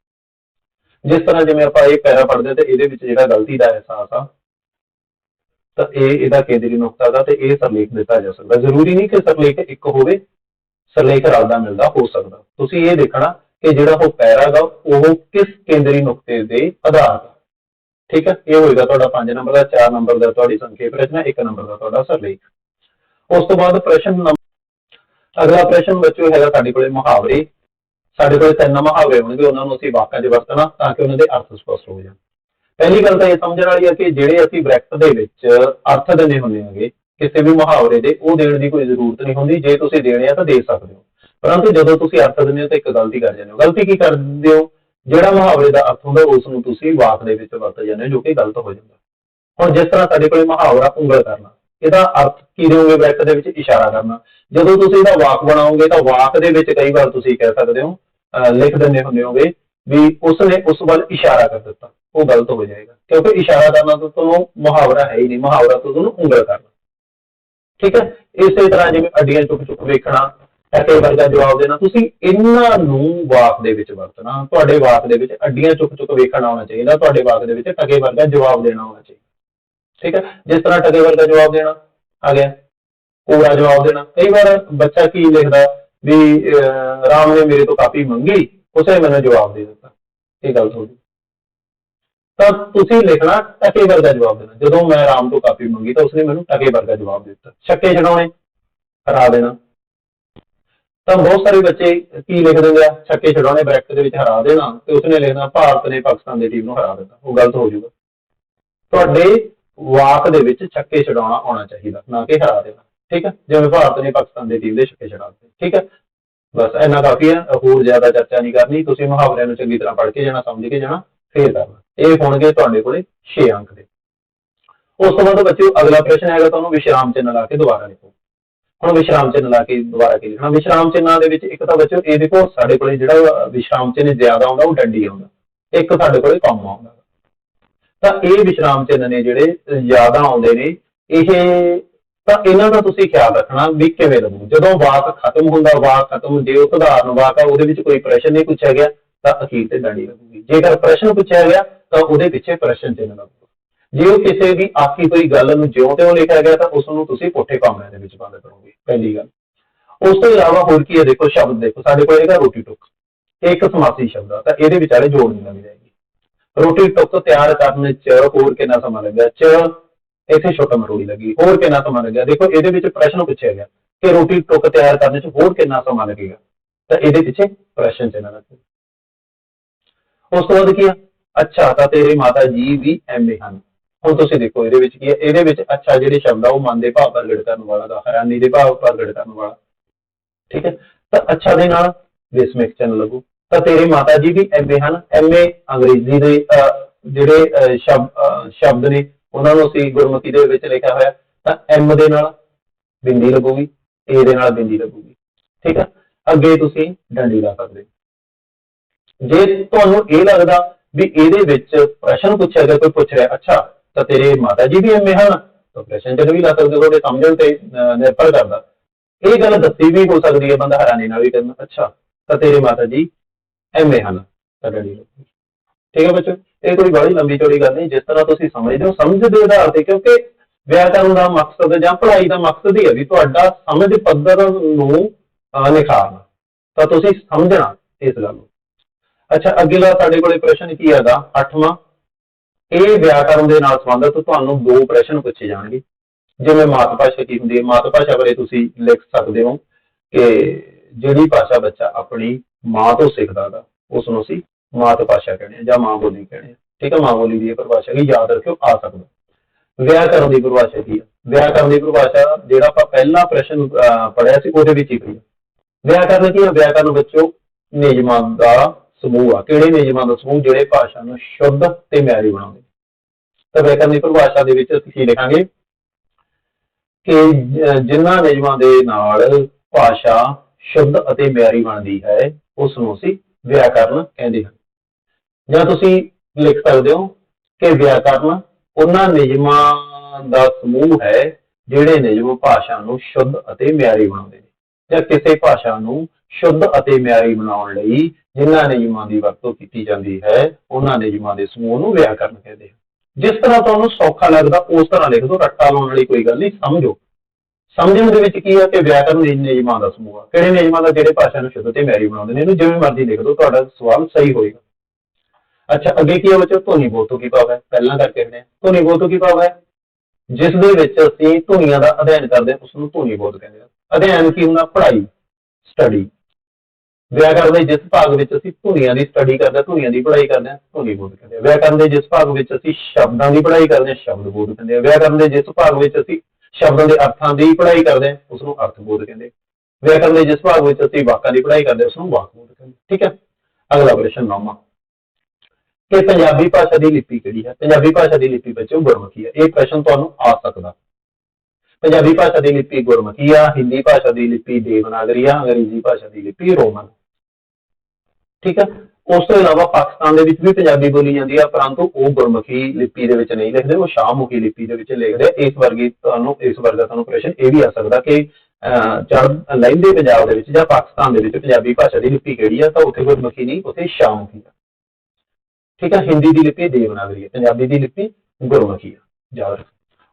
ਜਿਸ ਤਰ੍ਹਾਂ ਜਿਵੇਂ ਆਪਾਂ ਇਹ ਪੈਰਾ ਪੜ੍ਹਦੇ ਤੇ ਇਹਦੇ ਵਿੱਚ ਜਿਹੜਾ ਗਲਤੀ ਦਾ ਅਹਿਸਾਸ ਆ, ਤਾਂ ਇਹ ਇਹਦਾ ਕੇਂਦਰੀ ਨੁਕਤਾ ਦਾ ਤੇ ਇਹ ਸਰਲੇਖ ਦਿੱਤਾ ਜਾ ਸਕਦਾ। ਜ਼ਰੂਰੀ ਨਹੀਂ ਕਿ ਸਰਲੇਖ ਇੱਕ ਹੋਵੇ, ਸਰਲੇਖ ਰਲਦਾ ਮਿਲਦਾ, ਹੋ ਸਕਦਾ। ਤੁਸੀਂ ਇਹ ਦੇਖਣਾ ਕਿ ਜਿਹੜਾ ਉਹ ਪੈਰਾ ਗਾ, ਉਹ ਕਿਸ ਕੇਂਦਰੀ ਨੁਕਤੇ ਦੇ ਆਧਾਰ ਤੇ ਠੀਕ ਹੈ ਇਹ ਹੋਏਗਾ ਤੁਹਾਡਾ 5 ਨੰਬਰ ਦਾ 4 ਨੰਬਰ ਦਾ ਤੁਹਾਡੀ ਸੰਖੇਪ ਰਚਨਾ 1 ਨੰਬਰ ਦਾ ਤੁਹਾਡਾ ਸਰਲੇਖ। ਉਸ ਤੋਂ ਬਾਅਦ ਪ੍ਰਸ਼ਨ ਅਗਲਾ ਪ੍ਰਸ਼ਨ ਬੱਚੋ ਹੈਗਾ ਸਾਡੇ ਕੋਲੇ ਮੁਹਾਵਰੇ। ਸਾਡੇ ਕੋਲੇ ਤਿੰਨ ਮੁਹਾਵਰੇ ਹੋਣਗੇ, ਉਹਨਾਂ ਨੂੰ ਅਸੀਂ ਵਾਕਾਂ 'ਚ ਵਰਤਣਾ ਤਾਂ ਕਿ ਉਹਨਾਂ ਦੇ ਅਰਥ ਸਪਸ਼ਟ ਹੋ ਜਾਣ। ਪਹਿਲੀ ਗੱਲ ਤਾਂ ਇਹ ਸਮਝਣ ਵਾਲੀ ਹੈ ਕਿ ਜਿਹੜੇ ਅਸੀਂ ਬ੍ਰੈਕਟ ਦੇ ਵਿੱਚ ਅਰਥ ਦਿੰਦੇ ਹੁੰਦੇ ਹਾਂਗੇ, ਕਿਸੇ ਵੀ ਮੁਹਾਵਰੇ ਦੇ, ਉਹ ਦੇਣ ਦੀ ਕੋਈ ਜ਼ਰੂਰਤ ਨਹੀਂ ਹੁੰਦੀ। ਜੇ ਤੁਸੀਂ ਦੇਣੇ ਆ ਤਾਂ ਦੇ ਸਕਦੇ ਹੋ। ਪਰੰਤੂ ਜਦੋਂ ਤੁਸੀਂ ਅਰਥ ਦਿੰਦੇ ਹੋ ਤਾਂ ਇੱਕ ਗਲਤੀ ਕਰ ਜਾਂਦੇ ਹੋ। ਗਲਤੀ ਕੀ ਕਰ ਦਿੰਦੇ ਹੋ? ਜਿਹੜਾ ਮੁਹਾਵਰੇ ਦਾ ਅਰਥ ਹੁੰਦਾ ਉਸ ਨੂੰ ਤੁਸੀਂ ਵਾਕ ਦੇ ਵਿੱਚ ਵਰਤ ਜਾਂਦੇ ਹੋ, ਜੋ ਕਿ ਗਲਤ ਹੋ ਜਾਂਦਾ। ਹੁਣ ਜਿਸ ਤਰ੍ਹਾਂ ਸਾਡੇ ਕੋਲੇ ਮੁਹਾਵਰਾ ਉਂਗਲ ਕਰਨਾ ਇਹਦਾ ਅਰਥ ਕੀ ਦਿਓਗੇ ਬ੍ਰੈਕਟ ਦੇ ਵਿੱਚ ਇਸ਼ਾਰਾ ਕਰਨਾ? ਜਦੋਂ ਤੁਸੀਂ ਇਹਦਾ ਵਾਕ ਬਣਾਓਗੇ ਤਾਂ ਵਾਕ ਦੇ ਵਿੱਚ ਕਈ ਵਾਰ ਤੁਸੀਂ ਕਹਿ ਸਕਦੇ ਹੋ, ਅਹ ਲਿਖ ਦਿੰਦੇ ਹੁੰਦੇ ਹੋਗੇ ਵੀ ਉਸਨੇ ਉਸ ਵੱਲ ਇਸ਼ਾਰਾ ਕਰ ਦਿੱਤਾ। ਉਹ ਗਲਤ ਹੋ ਜਾਏਗਾ। ਕਿਉਂਕਿ ਇਸ਼ਾਰਾ ਕਰਨਾ ਤਾਂ ਤੁਹਾਨੂੰ ਮੁਹਾਵਰਾ ਹੈ ਹੀ ਨਹੀਂ। ਮੁਹਾਵਰਾ ਤਾਂ ਤੁਹਾਨੂੰ ਉਂਗਲ ਕਰਨਾ। ਠੀਕ ਹੈ? ਇਸੇ ਤਰ੍ਹਾਂ ਜਿਵੇਂ ਅੱਡੀਆਂ ਚੁੱਕ ਚੁੱਕ ਵੇਖਣਾ ਟਕੇ ਵਰਗਾ ਜਵਾਬ ਦੇਣਾ, ਤੁਸੀਂ ਇਹਨਾਂ ਨੂੰ ਵਾਕ ਦੇ ਵਿੱਚ ਵਰਤਣਾ। ਤੁਹਾਡੇ ਵਾਕ ਦੇ ਵਿੱਚ ਅੱਡੀਆਂ ਚੁੱਕ ਚੁੱਕ ਵੇਖਣਾ ਆਉਣਾ ਚਾਹੀਦਾ। ਤੁਹਾਡੇ ਵਾਕ ਦੇ ਵਿੱਚ ਟਕੇ ਵਰਗਾ ਜਵਾਬ ਦੇਣਾ ਆਉਣਾ ਚਾਹੀਦਾ। ਠੀਕ ਹੈ? ਜਿਸ ਤਰ੍ਹਾਂ ਟਕੇ ਵਰਗਾ ਜਵਾਬ ਦੇਣਾ, ਆ ਗਿਆ। ਪੂਰਾ ਜਵਾਬ ਦੇਣਾ। ਕਈ ਵਾਰ ਬੱਚਾ ਕੀ ਲਿਖਦਾ ਵੀ ਰਾਮ ਨੇ ਮੇਰੇ ਤੋਂ ਕਾਪੀ ਮੰਗੀ, ਉਸੇ ਮੈਨੂੰ ਜਵਾਬ ਦੇ ਦਿੱਤਾ। ਇਹ ਗੱਲ ਥੋੜੀ ਤਾਂ ਤੁਸੀਂ ਲਿਖਣਾ ਟਕੇ ਵਰਗਾ ਜਵਾਬ ਦੇਣਾ। ਜਦੋਂ ਮੈਂ ਰਾਮ ਤੋਂ ਕਾਪੀ ਮੰਗੀ ਤਾਂ ਉਸਨੇ ਮੈਨੂੰ ਟਕੇ ਵਰਗਾ ਜਵਾਬ ਦਿੱਤਾ। ਛੱਕੇ ਛਡਾਉਣੇ, ਹਰਾ ਦੇਣਾ। ਤਾਂ ਬਹੁਤ ਸਾਰੇ ਬੱਚੇ ਕੀ ਲਿਖ ਦਿੰਦੇ ਆ? ਛੱਕੇ ਛਡਾਉਣੇ, ਬ੍ਰੈਕਟ ਦੇ ਵਿੱਚ ਹਰਾ ਦੇਣਾ ਤੇ ਉਸਨੇ ਲਿਖਣਾ, ਭਾਰਤ ਨੇ ਪਾਕਿਸਤਾਨ ਦੀ ਟੀਮ ਨੂੰ ਹਰਾ ਦਿੱਤਾ। ਉਹ ਗਲਤ ਹੋ ਜਾਊਗਾ। ਤੁਹਾਡੇ ਵਾਕ ਦੇ ਵਿੱਚ ਛੱਕੇ ਛਡਾਉਣਾ ਆਉਣਾ ਚਾਹੀਦਾ, ਨਾ ਕਿ ਹਰਾ ਦੇਣਾ, ਠੀਕ ਹੈ? ਜਿਵੇਂ ਭਾਰਤ ਨੇ ਪਾਕਿਸਤਾਨ ਦੀ ਟੀਮ ਦੇ ਛੱਕੇ ਛਡਾ ਦਿੱਤੇ, ਠੀਕ ਹੈ? ਬਸ ਇੰਨਾ ਕਾਫੀ ਹੈ, ਹੋਰ ਜ਼ਿਆਦਾ ਚਰਚਾ ਨਹੀਂ ਕਰਨੀ, ਤੁਸੀਂ ਮੁਹਾਵਰਿਆਂ ਨੂੰ ਚੰਗੀ ਤਰ੍ਹਾਂ ਪੜ੍ਹ ਕੇ ਜਾਣਾ, ਸਮਝ ਕੇ ਜਾਣਾ, ਫੇਰ ਕਰਨਾ ਇਹ ਹੋਣਗੇ ਤੁਹਾਡੇ ਕੋਲੇ 6 ਅੰਕ ਦੇ। ਉਸ ਤੋਂ ਬਾਅਦ ਬੱਚਿਓ, ਅਗਲਾ ਪ੍ਰਸ਼ਨ ਹੈਗਾ ਤੁਹਾਨੂੰ ਵਿਸ਼ਰਾਮ ਚਿੰਨ੍ਹ ਲਾ ਕੇ ਦੁਬਾਰਾ ਲਿਖੋ। ਹੁਣ ਵਿਸ਼ਰਾਮ ਚਿੰਨ੍ਹ ਲਾ ਕੇ ਦੁਬਾਰਾ ਕੀ ਲਿਖਣਾ? ਵਿਸ਼ਰਾਮ ਚਿੰਨ੍ਹਾਂ ਦੇ ਵਿੱਚ ਇੱਕ ਤਾਂ ਬੱਚਿਓ, ਇਹ ਦੇਖੋ ਸਾਡੇ ਕੋਲੇ ਜਿਹੜਾ ਵਿਸ਼ਰਾਮ ਚਿੰਨ੍ਹ ਜ਼ਿਆਦਾ ਆਉਂਦਾ, ਉਹ ਡੰਡੀ ਆਉਂਦਾ। ਇੱਕ ਸਾਡੇ ਕੋਲੇ ਕੌਮਾ ਆਉਂਦਾ। ਤਾਂ ਇਹ ਵਿਸ਼ਰਾਮ ਚਿੰਨ੍ਹ ਨੇ ਜਿਹੜੇ ਜ਼ਿਆਦਾ ਆਉਂਦੇ ਨੇ, ਇਹ ਤਾਂ ਇਹਨਾਂ ਦਾ ਤੁਸੀਂ ਖਿਆਲ ਰੱਖਣਾ ਵੀ ਕਿਵੇਂ ਲੱਗੂ। ਜਦੋਂ ਵਾਕ ਖਤਮ ਹੁੰਦਾ, ਵਾਕ ਖਤਮ ਜੇ ਉਹ ਸਧਾਰਨ ਵਾਕ ਆ, ਉਹਦੇ ਵਿੱਚ ਕੋਈ ਪ੍ਰਸ਼ਨ ਨਹੀਂ ਪੁੱਛਿਆ ਗਿਆ, ਤਾਂ ਅਖੀਰ ਤੇ ਡੰਡੀ ਲੱਗੂਗੀ। ਜੇਕਰ ਪ੍ਰਸ਼ਨ ਪੁੱਛਿਆ ਗਿਆ, ਤਾਂ ਉਹਦੇ ਪਿੱਛੇ ਪ੍ਰਸ਼ਨ ਚਿੰਨ੍ਹ ਲੱਗੂਗਾ ਜੇ ਉਹ ਕਿਸੇ ਦੀ ਆਖੀ ਹੋਈ ਗੱਲ ਨੂੰ ਜਿਉਂ ਤੇ ਤਿਉਂ ਲਿਖਿਆ ਗਿਆ, ਤਾਂ ਉਸ ਨੂੰ ਤੁਸੀਂ ਪੁੱਠੇ ਕਾਮਿਆਂ ਦੇ ਵਿੱਚ ਬੰਦ ਕਰੋਗੇ। ਪਹਿਲੀ ਗੱਲ। ਉਸ ਤੋਂ ਇਲਾਵਾ ਹੋਰ ਕੀ ਹੈ? ਦੇਖੋ, ਸ਼ਬਦ ਦੇਖੋ। ਸਾਡੇ ਕੋਲ ਹੈਗਾ ਰੋਟੀ ਟੁੱਕ। ਇਹ ਇੱਕ ਸਮਾਸੀ ਸ਼ਬਦ ਆ, ਤਾਂ ਇਹਦੇ ਵਿਚਾਲੇ ਜੋੜ ਨਹੀਂ ਲੱਗ ਜਾਏਗੀ ਰੋਟੀ ਟੁੱਕ ਤਿਆਰ ਕਰਨ ਚ ਹੋਰ ਕਿੰਨਾ ਸਮਾਂ ਲੱਗਿਆ? ਚ ਇੱਥੇ ਛੋਟਾ ਮਰੂੜੀ ਲੱਗੀ, ਹੋਰ ਕਿੰਨਾ ਸਮਾਂ ਲੱਗਿਆ? ਦੇਖੋ, ਇਹਦੇ ਵਿੱਚ ਪ੍ਰਸ਼ਨ ਪੁੱਛਿਆ ਗਿਆ ਕਿ ਰੋਟੀ ਟੁੱਕ ਤਿਆਰ ਕਰਨ ਚ ਹੋਰ ਕਿੰਨਾ ਸਮਾਂ ਲੱਗੇਗਾ। ਤਾਂ ਇਹਦੇ ਪਿੱਛੇ ਪ੍ਰਸ਼ਨ ਚਿੰਨ੍ਹ ਲੱਗੂ ਉਸ ਤੋਂ ਬਾਅਦ ਕੀ ਆ? ਅੱਛਾ, ਤਾਂ ਤੇਰੇ ਮਾਤਾ ਜੀ ਵੀ ਐਮਏ ਹਨ। ਹੁਣ ਤੁਸੀਂ ਦੇਖੋ, ਇਹਦੇ ਵਿੱਚ ਕੀ ਹੈ ਇਹਦੇ ਵਿੱਚ ਅੱਛਾ ਜਿਹੜੇ ਸ਼ਬਦ ਆ, ਉਹ ਮਨ ਦੇ ਭਾਵ ਪ੍ਰਗਟ ਕਰਨ ਵਾਲਾ ਦਾ, ਹੈਰਾਨੀ ਦੇ ਭਾਵ ਪ੍ਰਗਟ ਕਰਨ ਵਾਲਾ। ਠੀਕ ਹੈ? ਤਾਂ ਅੱਛਾ ਦੇ ਨਾਲ ਵਿਸਮਿਕ ਚਿੰਨ੍ਹ ਲੱਗੂ। ਤਾਂ ਤੇਰੇ ਮਾਤਾ ਜੀ ਵੀ ਐਮਏ ਹਨ ਐਮਏ ਅੰਗਰੇਜ਼ੀ ਦੇ ਅਹ, ਜਿਹੜੇ ਸ਼ਬਦ ਸ਼ਬਦ ਨੇ ਉਹਨਾਂ ਨੂੰ ਅਸੀਂ ਗੁਰਮੁਖੀ ਦੇ ਵਿੱਚ ਲਿਖਿਆ ਹੋਇਆ ਤਾਂ ਐਮ ਦੇ ਨਾਲ ਬਿੰਦੀ ਲੱਗੂਗੀ ਏ ਦੇ ਨਾਲ ਬਿੰਦੀ ਲੱਗੂਗੀ ਠੀਕ ਹੈ ਅੱਗੇ ਤੁਸੀਂ ਡੰਡੀ ਲਾ ਸਕਦੇ ਜੇ ਤੁਹਾਨੂੰ ਇਹ ਲੱਗਦਾ ਵੀ ਇਹਦੇ ਵਿੱਚ ਪ੍ਰਸ਼ਨ ਪੁੱਛਿਆ ਗਿਆ ਕੋਈ ਪੁੱਛ ਰਿਹਾ ਅੱਛਾ ਤਾਂ ਤੇਰੇ ਮਾਤਾ ਜੀ ਵੀ ਐਮਏ ਹਨ ਤਾਂ ਪ੍ਰਸ਼ਨ ਜਦ ਵੀ ਲਾ ਸਕਦੇ ਹੋ ਤੁਹਾਡੇ ਸਮਝਣ ਤੇ ਅਹ, ਨਿਰਭਰ ਕਰਦਾ। ਇਹ ਗੱਲ ਦੱਸੀ ਵੀ ਹੋ ਸਕਦੀ ਹੈ ਬੰਦਾ ਹੈਰਾਨੀ ਨਾਲ ਵੀ ਕਰਨਾ ਅੱਛਾ ਤਾਂ ਤੇਰੇ ਮਾਤਾ ਜੀ ਐਮਏ ਹਨ। ਤਾਂ ਠੀਕ ਹੈ ਬੱਚੋ ਇਹ ਕੋਈ ਬੜੀ ਲੰਬੀ ਚੌੜੀ ਗੱਲ ਨਹੀਂ, ਜਿਸ ਤਰ੍ਹਾਂ ਤੁਸੀਂ ਸਮਝਦੇ ਹੋ ਸਮਝ ਦੇ ਆਧਾਰ ਤੇ ਕਿਉਂਕਿ ਵਿਆਕਰਨ ਦਾ ਮਕਸਦ ਜਾਂ ਪੜ੍ਹਾਈ ਦਾ ਮਕਸਦ ਹੀ ਹੈ ਵੀ ਤੁਹਾਡਾ ਸਮਝ ਪੱਧਰ ਨੂੰ ਨਿਖਾਰਨਾ। ਤਾਂ ਤੁਸੀਂ ਸਮਝਣਾ ਇਸ ਗੱਲ ਨੂੰ। ਅੱਛਾ, ਅਗਲਾ ਸਾਡੇ ਕੋਲੇ ਪ੍ਰਸ਼ਨ ਕੀ ਹੈਗਾ? ਅੱਠਵਾਂ। ਇਹ ਵਿਆਕਰਨ ਦੇ ਨਾਲ ਸੰਬੰਧਿਤ ਤੁਹਾਨੂੰ ਦੋ ਪ੍ਰਸ਼ਨ ਪੁੱਛੇ ਜਾਣਗੇ। ਜਿਵੇਂ ਮਾਤ ਭਾਸ਼ਾ ਕੀ ਹੁੰਦੀ ਹੈ? ਮਾਤ ਭਾਸ਼ਾ ਬਾਰੇ ਤੁਸੀਂ ਲਿਖ ਸਕਦੇ ਹੋ ਕਿ ਜਿਹੜੀ ਭਾਸ਼ਾ ਬੱਚਾ ਆਪਣੀ ਮਾਂ ਤੋਂ ਸਿੱਖਦਾ ਗਾ ਉਸ ਨੂੰ ਅਸੀਂ ਮਾਤ ਭਾਸ਼ਾ ਕਹਿੰਦੇ ਆ ਜਾਂ ਮਾਂ ਬੋਲੀ ਕਹਿੰਦੇ ਆ ਠੀਕ ਹੈ, ਮਾਂ ਬੋਲੀ ਦੀ ਇਹ ਪਰਿਭਾਸ਼ਾ ਕੀ ਯਾਦ ਰੱਖਿਓ, ਆ ਸਕਦਾ। ਵਿਆਹ ਕਰਨ ਦੀ ਪਰਿਭਾਸ਼ਾ ਕੀ ਹੈ? ਵਿਆਕਰਨ ਦੀ ਪਰਿਭਾਸ਼ਾ ਜਿਹੜਾ ਆਪਾਂ ਪਹਿਲਾ ਪ੍ਰਸ਼ਨ ਪੜਿਆ ਸੀ, ਉਹਦੇ ਵਿੱਚ ਹੀ ਪਈ ਹੈ। ਵਿਆਕਰਨ ਕੀ ਹੈ? ਵਿਆਕਰਨ ਬੱਚੋ ਨਿਯਮਾਂ ਦਾ ਸਮੂਹ ਆ। ਕਿਹੜੇ ਨਿਯਮਾਂ ਦਾ ਸਮੂਹ? ਜਿਹੜੇ ਭਾਸ਼ਾ ਨੂੰ ਸ਼ੁੱਧ ਤੇ ਮਿਆਰੀ ਬਣਾਉਂਦੇ। ਤਾਂ ਵਿਆਕਰਨ ਦੀ ਪਰਿਭਾਸ਼ਾ ਦੇ ਵਿੱਚ ਅਸੀਂ ਕੀ ਲਿਖਾਂਗੇ? ਕਿ ਜ- ਜਿਨ੍ਹਾਂ ਨਿਯਮਾਂ ਦੇ ਨਾਲ ਭਾਸ਼ਾ ਸ਼ੁੱਧ ਅਤੇ ਮਿਆਰੀ ਬਣਦੀ ਹੈ ਉਸ ਨੂੰ ਅਸੀਂ ਵਿਆਕਰਨ ਕਹਿੰਦੇ ਹਾਂ। ਜਾਂ ਤੁਸੀਂ ਲਿਖ ਸਕਦੇ ਹੋ ਕਿ ਵਿਆਕਰਨ ਉਹਨਾਂ ਨਿਯਮਾਂ ਦਾ ਸਮੂਹ ਹੈ ਜਿਹੜੇ ਨਿਯਮ ਭਾਸ਼ਾ ਨੂੰ ਸ਼ੁੱਧ ਅਤੇ ਮਿਆਰੀ ਬਣਾਉਂਦੇ ਨੇ। ਜਾਂ ਕਿਸੇ ਭਾਸ਼ਾ ਨੂੰ ਸ਼ੁੱਧ ਅਤੇ ਮਿਆਰੀ ਬਣਾਉਣ ਲਈ ਜਿਨ੍ਹਾਂ ਨਿਯਮਾਂ ਦੀ ਵਰਤੋਂ ਕੀਤੀ ਜਾਂਦੀ ਹੈ, ਉਹਨਾਂ ਨਿਯਮਾਂ ਦੇ ਸਮੂਹ ਨੂੰ ਵਿਆਕਰਨ ਕਹਿੰਦੇ ਹਨ ਜਿਸ ਤਰ੍ਹਾਂ ਤੁਹਾਨੂੰ ਸੌਖਾ ਲੱਗਦਾ, ਉਸ ਤਰ੍ਹਾਂ ਲਿਖ ਦਿਓ। ਰੱਟਾ ਲਾਉਣ ਵਾਲੀ ਕੋਈ ਗੱਲ ਨਹੀਂ, ਸਮਝੋ। ਸਮਝਣ ਦੇ ਵਿੱਚ ਕੀ ਆ ਕਿ ਵਿਆਕਰਨ ਨਿ- ਨਿਯਮਾਂ ਦਾ ਸਮੂਹ ਆ। ਕਿਹੜੇ ਨਿਯਮਾਂ ਦਾ ਜਿਹੜੇ ਭਾਸ਼ਾ ਨੂੰ ਸ਼ੁੱਧ ਤੇ ਮੈਰੀ ਬਣਾਉਂਦੇ ਨੇ? ਇਹਨੂੰ ਜਿਵੇਂ ਮਰਜ਼ੀ ਲਿਖ ਦਿਓ ਤੁਹਾਡਾ ਸਵਾਲ ਸਹੀ ਹੋਏਗਾ। ਅੱਛਾ, ਅੱਗੇ ਕੀ ਹੈ ਬੱਚੋ ਧੁਨੀ ਬੋਲ ਤੋਂ ਕੀ ਭਾਵ ਹੈ? ਪਹਿਲਾਂ ਕਰਕੇ ਹਟੇ ਧੁਨੀ ਬੋਧ ਤੋਂ ਕੀ ਭਾਵ ਹੈ? ਜਿਸ ਦੇ ਵਿੱਚ ਅਸੀਂ ਧੁਨੀਆਂ ਦਾ ਅਧਿਐਨ ਕਰਦੇ ਹਾਂ ਉਸ ਨੂੰ ਧੁਨੀ ਬੋਧ ਕਹਿੰਦੇ ਹਾਂ ਅਧਿਐਨ ਕੀ ਹੁੰਦਾ? ਪੜ੍ਹਾਈ ਸਟੱਡੀ ਵਿਆਕਰਨ ਦੇ ਜਿਸ ਭਾਗ ਵਿੱਚ ਅਸੀਂ ਧੁਨੀਆਂ ਦੀ ਸਟੱਡੀ ਕਰਦੇ ਹਾਂ, ਧੁਨੀਆਂ ਦੀ ਪੜ੍ਹਾਈ ਕਰਦੇ ਹਾਂ, ਧੁਨੀ ਬੋਧ ਕਹਿੰਦੇ ਹਾਂ ਵਿਆਕਰਨ ਦੇ ਜਿਸ ਭਾਗ ਵਿੱਚ ਅਸੀਂ ਸ਼ਬਦਾਂ ਦੀ ਪੜ੍ਹਾਈ ਕਰਦੇ ਹਾਂ, ਸ਼ਬਦ ਬੋਧ ਕਹਿੰਦੇ ਹਾਂ ਵਿਆਕਰਨ ਦੇ ਜਿਸ ਭਾਗ ਵਿੱਚ ਅਸੀਂ ਸ਼ਬਦਾਂ ਦੇ ਅਰਥਾਂ ਦੀ ਪੜ੍ਹਾਈ ਕਰਦੇ ਹਾਂ ਉਸ ਨੂੰ ਅਰਥ ਬੋਧ ਕਹਿੰਦੇ ਵਿਆਕਰਨ ਦੇ ਜਿਸ ਭਾਗ ਵਿੱਚ ਅਸੀਂ ਵਾਕਾਂ ਦੀ ਪੜ੍ਹਾਈ ਕਰਦੇ ਉਸ ਨੂੰ ਵਾਕ ਬੋਧ ਕਹਿੰਦੇ ਠੀਕ ਹੈ? ਅਗਲਾ ਪ੍ਰਸ਼ਨ ਨੌਵਾਂ। ਕਿ ਪੰਜਾਬੀ ਭਾਸ਼ਾ ਦੀ ਲਿਪੀ ਕਿਹੜੀ ਹੈ? ਪੰਜਾਬੀ ਭਾਸ਼ਾ ਦੀ ਲਿਪੀ ਬੱਚੋ ਗੁਰਮੁਖੀ ਹੈ। ਇਹ ਪ੍ਰਸ਼ਨ ਤੁਹਾਨੂੰ ਆ ਸਕਦਾ। ਪੰਜਾਬੀ ਭਾਸ਼ਾ ਦੀ ਲਿਪੀ ਗੁਰਮੁਖੀ ਆ, ਹਿੰਦੀ ਭਾਸ਼ਾ ਦੀ ਲਿਪੀ ਦੇਵਨਾਗਰੀ ਆ, ਅੰਗਰੇਜ਼ੀ ਭਾਸ਼ਾ ਦੀ ਲਿਪੀ ਰੋਮਨ। ਠੀਕ ਹੈ? ਉਸ ਤੋਂ ਇਲਾਵਾ ਪਾਕਿਸਤਾਨ ਦੇ ਵਿੱਚ ਵੀ ਪੰਜਾਬੀ ਬੋਲੀ ਜਾਂਦੀ ਆ, ਪਰੰਤੂ ਉਹ ਗੁਰਮੁਖੀ ਲਿਪੀ ਦੇ ਵਿੱਚ ਨਹੀਂ ਲਿਖਦੇ, ਉਹ ਸ਼ਾਹਮੁਖੀ ਲਿਪੀ ਦੇ ਵਿੱਚ ਲਿਖਦੇ। ਇਸ ਵਰਗੀ ਤੁਹਾਨੂੰ, ਇਸ ਵਰਗਾ ਤੁਹਾਨੂੰ ਪ੍ਰਸ਼ਨ ਇਹ ਵੀ ਆ ਸਕਦਾ ਕਿ ਚੜ ਲੈਂਦੇ ਪੰਜਾਬ ਦੇ ਵਿੱਚ ਜਾਂ ਪਾਕਿਸਤਾਨ ਦੇ ਵਿੱਚ ਪੰਜਾਬੀ ਭਾਸ਼ਾ ਦੀ ਲਿਪੀ ਕਿਹੜੀ ਆ, ਤਾਂ ਉੱਥੇ ਗੁਰਮੁਖੀ ਨਹੀਂ, ਉੱਥੇ ਸ਼ਾਹਮੁਖੀ ਆ। ਠੀਕ ਹੈ ਹਿੰਦੀ ਦੀ ਲਿਪੀ ਦੇਵਨਾਗਰੀ ਹੈ ਪੰਜਾਬੀ ਦੀ ਲਿਪੀ ਗੁਰਮੁਖੀ ਆ। ਯਾਦ